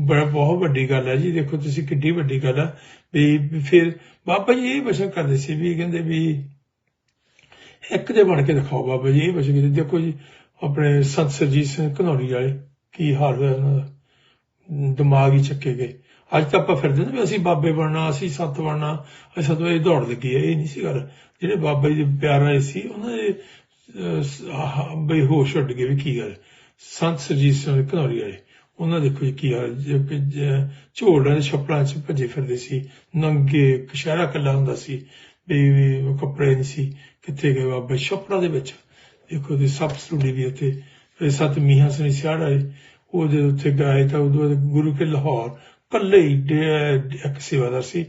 ਬੜਾ ਬਹੁਤ ਵੱਡੀ ਗੱਲ ਹੈ ਜੀ। ਦੇਖੋ ਤੁਸੀਂ ਕਿੱਡੀ ਵੱਡੀ ਗੱਲ ਹੈ ਵੀ ਫਿਰ ਬਾਬਾ ਜੀ ਇਹ ਬਚਨ ਕਰਦੇ ਸੀ ਵੀ ਕਹਿੰਦੇ ਵੀ ਇੱਕ ਦੇ ਬਣ ਕੇ ਦਿਖਾਓ ਬਾਬਾ ਜੀ ਇਹ ਬਚਨ ਕਹਿੰਦੇ ਦੇਖੋ ਜੀ ਆਪਣੇ ਸੰਤ ਸਰਜੀਤ ਸਿੰਘ ਘਨੌਰੀ ਵਾਲੇ ਕੀ ਹਾਲ ਹੋਇਆ ਉਹਨਾਂ ਦਾ। ਦਿਮਾਗ ਹੀ ਚੱਕੇ ਗਏ। ਅੱਜ ਤਾਂ ਆਪਾਂ ਫਿਰਦੇ ਨੇ ਵੀ ਅਸੀਂ ਬਾਬੇ ਬਣਨਾ ਅਸੀਂ ਸੰਤ ਬਣਨਾ ਅਸੀਂ ਸਤੋਂ ਇਹ ਦੌੜ ਲੱਗੀ ਹੈ ਇਹ ਨਹੀਂ ਸੀ ਗੱਲ। ਜਿਹੜੇ ਬਾਬਾ ਜੀ ਦੇ ਪਿਆਰ ਆਏ ਸੀ ਉਹਨਾਂ ਦੇ ਅਹ, ਸ- ਬੇਹੋਸ਼ ਉੱਡ ਗਏ ਵੀ ਕੀ ਗੱਲ। ਸੰਤ ਸਰਜੀਤ ਸਿੰਘ ਘਨੌਰੀ ਆਏ ਉਹਨਾਂ ਦੇਖੋ ਜੀ ਕੀ ਹਾਲ ਜ- ਦੇ ਛੱਪੜਾਂ 'ਚ ਭੱਜੇ ਫਿਰਦੇ ਸੀ ਨੰਗੇ ਕਸ਼ਹਿਰਾ ਕੱਲਾ ਹੁੰਦਾ ਸੀ ਵੀ ਕੱਪੜੇ ਨਹੀਂ ਸੀ ਕਿੱਥੇ ਗਏ ਬਾਬਾ ਛੱਪੜਾਂ ਦੇ ਵਿੱਚ ਦੇਖੋ ਤੇ ਸੱਪ ਸੁੜੀ ਵੀ ਉੱਥੇ ਫਿਰ ਸਤ ਮੀਆਂ ਸਨੀ ਸਿਆੜ ਆਏ ਉਹ ਜਦੋਂ ਉੱਥੇ ਗਏ ਤਾਂ ਉਦੋਂ ਗੁਰੂ ਕੇ ਲਾਹੌਰ ਕੱਲੇ ਹੀ ਡੇ- ਇੱਕ ਸੇਵਾਦਾਰ ਸੀ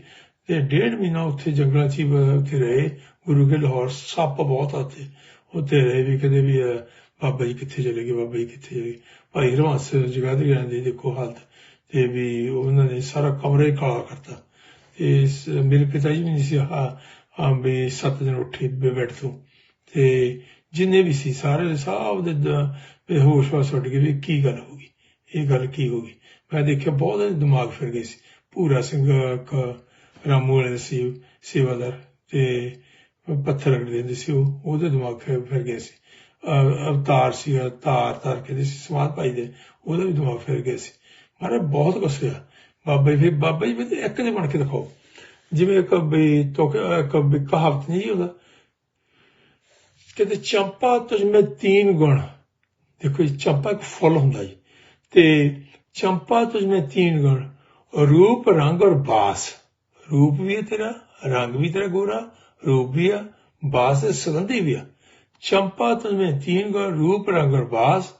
ਤੇ ਡੇਢ ਮਹੀਨਾ ਉੱਥੇ ਜੰਗਲਾਂ 'ਚ ਹੀ ਉੱਥੇ ਰਹੇ ਗੁਰੂ ਕੇ ਲਾਹੌਰ ਸੱਪ ਬਹੁਤ ਆਤੇ ਉੱਥੇ ਰਹੇ ਵੀ ਕਦੇ ਵੀ ਬਾਬਾ ਜੀ ਕਿੱਥੇ ਚਲੇ ਗਏ, ਬਾਬਾ ਜੀ ਕਿੱਥੇ ਚਲੇ ਗਏ। ਭਾਈ ਰਵਾਸ ਜਗਾਦਰੀ ਦੀ ਦੇਖੋ ਹਾਲਤ ਤੇ ਵੀ ਉਹਨਾਂ ਨੇ ਸਾਰਾ ਕਮਰਾ ਹੀ ਕਾਲਾ ਕਰਤਾ। ਤੇ ਮੇਰੇ ਪਿਤਾ ਜੀ ਵੀ ਨਹੀਂ ਸੀ, ਹਾਂ ਵੀ ਸੱਤ ਦਿਨ ਉੱਠੇ ਬੈਠ ਤੋਂ। ਤੇ ਜਿੰਨੇ ਵੀ ਸੀ ਸਾਰੇ ਦੇ ਸਭ ਦੇ ਦ- ਬੇਹੋਸ਼ ਵਾਸ ਉੱਡ ਗਏ ਵੀ ਕੀ ਗੱਲ ਹੋ ਗਈ, ਇਹ ਗੱਲ ਕੀ ਹੋ ਗਈ। ਮੈਂ ਦੇਖਿਆ ਬਹੁਤ ਦਿਮਾਗ ਫਿਰ ਗਏ ਸੀ। ਪੂਰਾ ਸਿੰਘ, ਇੱਕ ਰਾਮੂ ਵਾਲੇ ਸੀ, ਸੇਵਾਦਾਰ ਤੇ ਪੱਥਰ ਰਗੜਦੇ ਹੁੰਦੇ ਸੀ ਉਹ, ਉਹਦੇ ਦਿਮਾਗ ਫਿਰ ਫਿਰ ਗਿਆ ਸੀ। ਅਵਤਾਰ ਸੀ, ਅਵਤਾਰ ਧਾਰ ਕੇ ਦੇ ਸਮਾਦ ਪਾਈ ਦੇ, ਉਹਦਾ ਵੀ ਦਿਮਾਗ ਫਿਰ ਗਏ ਸੀ। ਮਾਰੇ ਬਹੁਤ ਕੁਛ ਹੋਇਆ। ਬਾਬਾ ਜੀ, ਫਿਰ ਬਾਬਾ ਜੀ ਵੀ ਇੱਕ ਨੇ ਬਣ ਕੇ ਦਿਖਾਓ। ਜਿਵੇਂ ਇੱਕ ਬਈ ਤੋਕ, ਇੱਕ ਵੀ ਕਹਾਵਤ ਨਹੀਂ ਹੁੰਦਾ ਕਹਿੰਦੇ, ਚੰਪਾ ਤੁਝ ਮੈਂ ਤੀਨ ਗੁਣ। ਦੇਖੋ ਇਹ ਚੰਪਾ ਇੱਕ ਫੁੱਲ ਹੁੰਦਾ ਜੀ। ਤੇ ਚੰਪਾ ਤੁਝ ਮੈਂ ਤੀਨ ਗੁਣ, ਰੂਪ, ਰੰਗ ਔਰ ਬਾਸ। ਰੂਪ ਵੀ ਤੇਰਾ, ਰੰਗ ਵੀ ਤੇਰਾ ਗੋਰਾ, ਰੂਪ ਵੀ ਆ, ਬਾਸ ਸੁਗੰਧੀ ਵੀ ਆ। ਚੰਪਾ ਤੁਝ ਮੈਂ तीन ਗੁਣ ਰੂਪ ਰੰਗ ਔਰ ਬਾਸ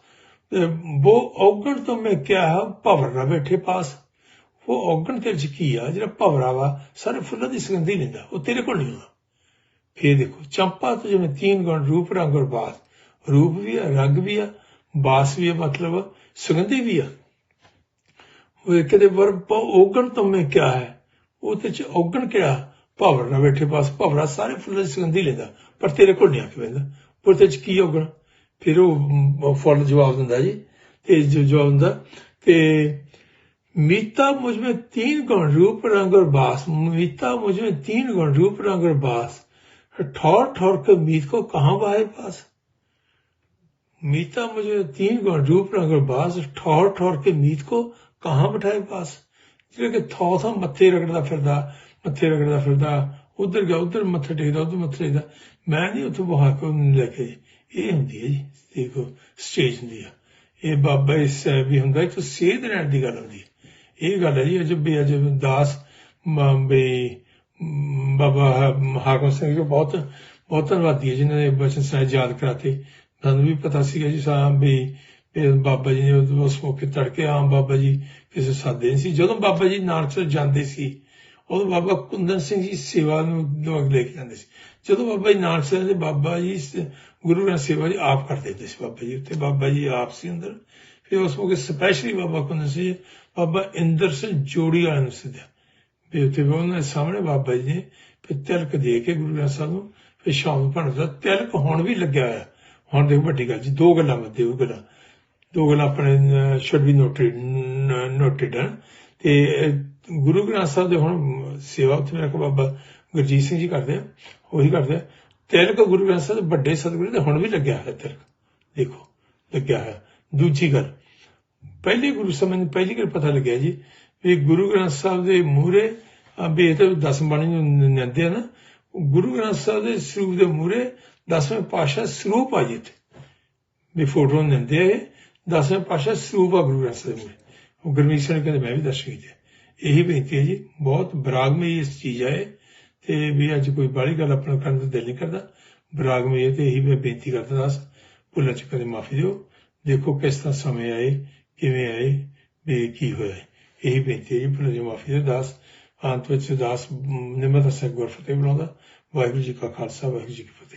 ਤੇ ਉਹ ਔਗਣ ਤੋਂ ਮੈਂ ਕਿਹਾ ਹੈ ਭਵਰ ਨਾ ਬੈਠੇ ਪਾਸ ਉਹ ਔਗਣ ਤੇ ਚ ਕੀ ਆ ਜਿਹੜਾ ਭਵਰਾ ਵਾ ਸਾਰੇ ਫੁੱਲਾਂ ਦੀ ਸੁਗੰਧੀ ਲੈਂਦਾ ਉਹ ਤੇਰੇ ਕੋਲ ਨਹੀਂ ਹੁੰਦਾ ਫੇਰ ਦੇਖੋ ਚੰਪਾ ਤੋਂ ਜਿਵੇਂ तीन ਗੁਣ ਰੂਪ ਰੰਗ ਔਰ ਬਾਸ ਰੂਪ ਵੀ ਆ ਰੰਗ ਵੀ ਆ ਬਾਸ ਵੀ ਆ ਮਤਲਬ ਸੁਗੰਧੀ ਵੀ ਆ ਉਹ ਕਿਤੇ ਵਰ ਔਗਣ ਤੋਂ ਮੈਂ ਕਿਹਾ ਹੈ ਉਹ ਤੇ ਚ ਔਗਣ ਕਿਹੜਾ ਭਵਰ ਨਾ ਬੈਠੇ ਪਾਸ ਭਵਰਾ ਸਾਰੇ ਫੁੱਲਾਂ ਦੀ ਸੁਗੰਧੀ ਲੈਂਦਾ ਪਰ ਤੇਰੇ ਕੋਲ ਨਹੀਂ ਆ ਕੇ ਬੈਂਦਾ ਪਰ ਤੇ ਚ ਕੀ ਔਗਣ ਫਿਰ ਉਹ ਮ, ਫੁੱਲ ਜਵਾਬ ਦਿੰਦਾ ਜੀ ਤੇ ਜੋ ਜਵਾਬ ਦਿੰਦਾ ਤੇ मीता मुझ में तीन गुण रूप रंग और बास मीता मुझ में तीन गुण रूप रंग और बास ठौर ठौर के मीत को कहाँ बाहे पास मीता मुझ में तीन गुण रूप रंग और बास ठौर ठौर के मीत को कहाँ ਬਿਠਾਏ ਪਾਸ ਜਿਹੜੇ ਕਿ ਥੋ ਥੋ ਮੱਥੇ ਰਗੜਦਾ ਫਿਰਦਾ ਮੱਥੇ ਰਗੜਦਾ ਫਿਰਦਾ ਉਧਰ ਗਿਆ ਉਧਰ ਮੱਥਾ ਟੇਕਦਾ ਉਧਰ ਮੱਥਾ ਟੇਕਦਾ ਮੈਂ ਨਹੀਂ ਉੱਥੇ ਬਹਾ ਕੇ ਲੈ ਕੇ ਇਹ ਹੁੰਦੀ ਹੈ ਜੀ ਦੇਖੋ ਸਟੇਜ ਹੁੰਦੀ ਆ। ਇਹ ਬਾਬਾ ਇਸ ਵੀ ਹੁੰਦਾ, ਇੱਕ ਸੇਧ ਰਹਿਣ ਦੀ ਗੱਲ ਹੁੰਦੀ ਇਹ ਗੱਲ ਹੈ ਜੀ, ਅਜੇ ਵੀ ਦਾਸ, ਮ- ਬਾਬਾ ਹਾਕਮ ਸਿੰਘ ਜੀ ਬਹੁਤ ਬਹੁਤ ਧੰਨਵਾਦੀ ਹੈ ਜਿਨ੍ਹਾਂ ਨੇ ਬਚਨ ਸਾਹਿਬ ਯਾਦ ਕਰਾਤੇ। ਤੁਹਾਨੂੰ ਵੀ ਪਤਾ ਸੀਗਾ ਜੀ ਸਾਹਿਬ ਵੀ ਵੀ ਬਾਬਾ ਜੀ ਨੇ ਉਸ ਮੌਕੇ ਤੜਕੇ ਆਮ ਬਾਬਾ ਜੀ ਕਿਸੇ ਸਾਦੇ ਨਹੀਂ ਸੀ। ਜਦੋਂ ਬਾਬਾ ਜੀ ਨਾਨਕਸਰ ਜਾਂਦੇ ਸੀ ਉਦੋਂ ਬਾਬਾ ਕੁੰਦਨ ਸਿੰਘ ਜੀ ਸੇਵਾ ਨੂੰ ਲੋਕ ਲੈ ਕੇ ਜਾਂਦੇ ਸੀ। ਜਦੋਂ ਬਾਬਾ ਜੀ ਨਾਨਕਸਰ ਦੇ ਬਾਬਾ ਜੀ ਗੁਰੂ ਗ੍ਰੰਥ ਸੇਵਾ ਜੀ ਆਪ ਕਰਦੇ ਸੀ ਬਾਬਾ ਜੀ। ਉੱਥੇ ਬਾਬਾ ਜੀ ਆਪ ਸੀ ਅੰਦਰ। ਫਿਰ ਉਸ ਮੌਕੇ ਸਪੈਸ਼ਲੀ ਬਾਬਾ ਕੁੰਦਨ ਸਿੰਘ ਬਾਬਾ ਇੰਦਰ ਸਿੰਘ ਜੋੜੀ ਵਾਲਿਆਂ ਨੂੰ ਸੱਦਿਆ। ਵੀ ਉੱਥੇ ਉਹਨਾਂ ਦੇ ਸਾਹਮਣੇ ਬਾਬਾ ਜੀ ਨੇ ਫਿਰ ਤਿਲਕ ਦੇ ਕੇ ਗੁਰੂ ਗ੍ਰੰਥ ਸਾਹਿਬ ਨੂੰ ਫਿਰ ਸ਼ਾਮ ਨੂੰ ਪੜ੍ਹਦਾ ਤਿਲਕ ਹੁਣ ਵੀ ਲੱਗਿਆ ਹੋਇਆ। ਹੁਣ ਦੇਖੋ ਵੱਡੀ ਗੱਲ ਜੀ, ਦੋ ਗੱਲਾਂ ਮੱਦੇ ਉਹ ਗੱਲਾਂ। ਦੋ ਗੱਲਾਂ ਆਪਣੇ ਸ਼ੁੱਡ ਵੀ ਨੋਟਡ ਨੋਟਡ ਤੇ ਗੁਰੂ ਗ੍ਰੰਥ ਸਾਹਿਬ ਦੇ ਹੁਣ ਸੇਵਾ ਉੱਥੇ ਮੇਰੇ ਕੋਲ ਬਾਬਾ ਗੁਰਜੀਤ ਸਿੰਘ ਜੀ ਕਰਦੇ ਆ, ਉਹੀ ਕਰਦੇ ਆ। ਤਿਲਕ ਗੁਰੂ ਗ੍ਰੰਥ ਸਾਹਿਬ ਦੇ ਵੱਡੇ ਸਤਿਗੁਰੂ ਦੇ ਹੁਣ ਵੀ ਲੱਗਿਆ ਹੈ ਤਿਲਕ। ਦੇਖੋ, ਲੱਗਿਆ ਹੈ ਦੂਜੀ ਗੱਲ, ਪਹਿਲੀ ਗੁਰੂ ਸਮੇਂ ਨੂੰ ਪਹਿਲੀ ਗੱਲ ਪਤਾ ਲੱਗਿਆ ਜੀ ਵੀ ਗੁਰੂ ਗ੍ਰੰਥ ਸਾਹਿਬ ਦੇ ਮੂਹਰੇ, ਆ ਵੀ ਇਹ ਦਸ ਬਾਣੀ ਨੂੰ ਨਿੰਦੇ ਆ ਨਾ, ਗੁਰੂ ਗ੍ਰੰਥ ਸਾਹਿਬ ਦੇ ਸਰੂਪ ਦੇ ਮੂਹਰੇ ਦਸਵੇਂ ਪਾਸ਼ਾ ਸਰੂਪ ਆ ਜੀ ਇੱਥੇ। ਵੀ ਫੋਟੋ ਨਿੰਦੇ ਆ ਇਹ, ਦਸਵੇਂ ਪਾਸ਼ਾ ਸਰੂਪ ਆ ਗੁਰੂ ਗ੍ਰੰਥ ਸਾਹਿਬ ਦੇ ਮੂਹਰੇ। ਉਹ ਗੁਰਮੀਤ ਸਿੰਘ ਨੇ ਕਹਿੰਦੇ, ਮੈਂ ਵੀ ਦਰਸ਼ਨ ਕੀਤੇ ਇਹੀ ਬੇਨਤੀ ਹੈ ਜੀ ਬਹੁਤ ਬਰਾਗਮਈ ਇਸ ਚੀਜ਼ ਹੈ ਤੇ ਵੀ ਅੱਜ ਕੋਈ ਬਾਹਲੀ ਗੱਲ ਆਪਣਾ ਕਰਨ ਦਾ ਦਿਲ ਨਹੀਂ ਕਰਦਾ। ਬਰਾਗਮਈ ਹੈ ਤੇ ਇਹੀ ਮੈਂ ਬੇਨਤੀ ਕਰਦਾ ਦੱਸ, ਭੁੱਲਾਂ ਚ ਕਦੇ ਮਾਫੀ ਦਿਓ। ਦੇਖੋ ਕਿਸ ਤਰ੍ਹਾਂ ਸਮੇਂ ਆਏ, ਕਿਵੇਂ ਆਏ, ਵੀ ਕੀ ਹੋਇਆ। ਇਹੀ ਬੇਨਤੀ ਹੈ ਜੀ, ਭੁੱਲਾਂ ਜੀ ਮਾਫੀ ਦੇ ਦਾਸ। ਅੰਤ ਵਿੱਚ ਦਾਸ ਨਿਮਤ ਸਿੰਘ ਗੁਰਫਤਿਹ ਬੁਲਾਉਂਦਾ। ਵਾਹਿਗੁਰੂ ਜੀ ਕਾ ਖਾਲਸਾ, ਵਾਹਿਗੁਰੂ ਜੀ ਕੀ ਫਤਿਹ।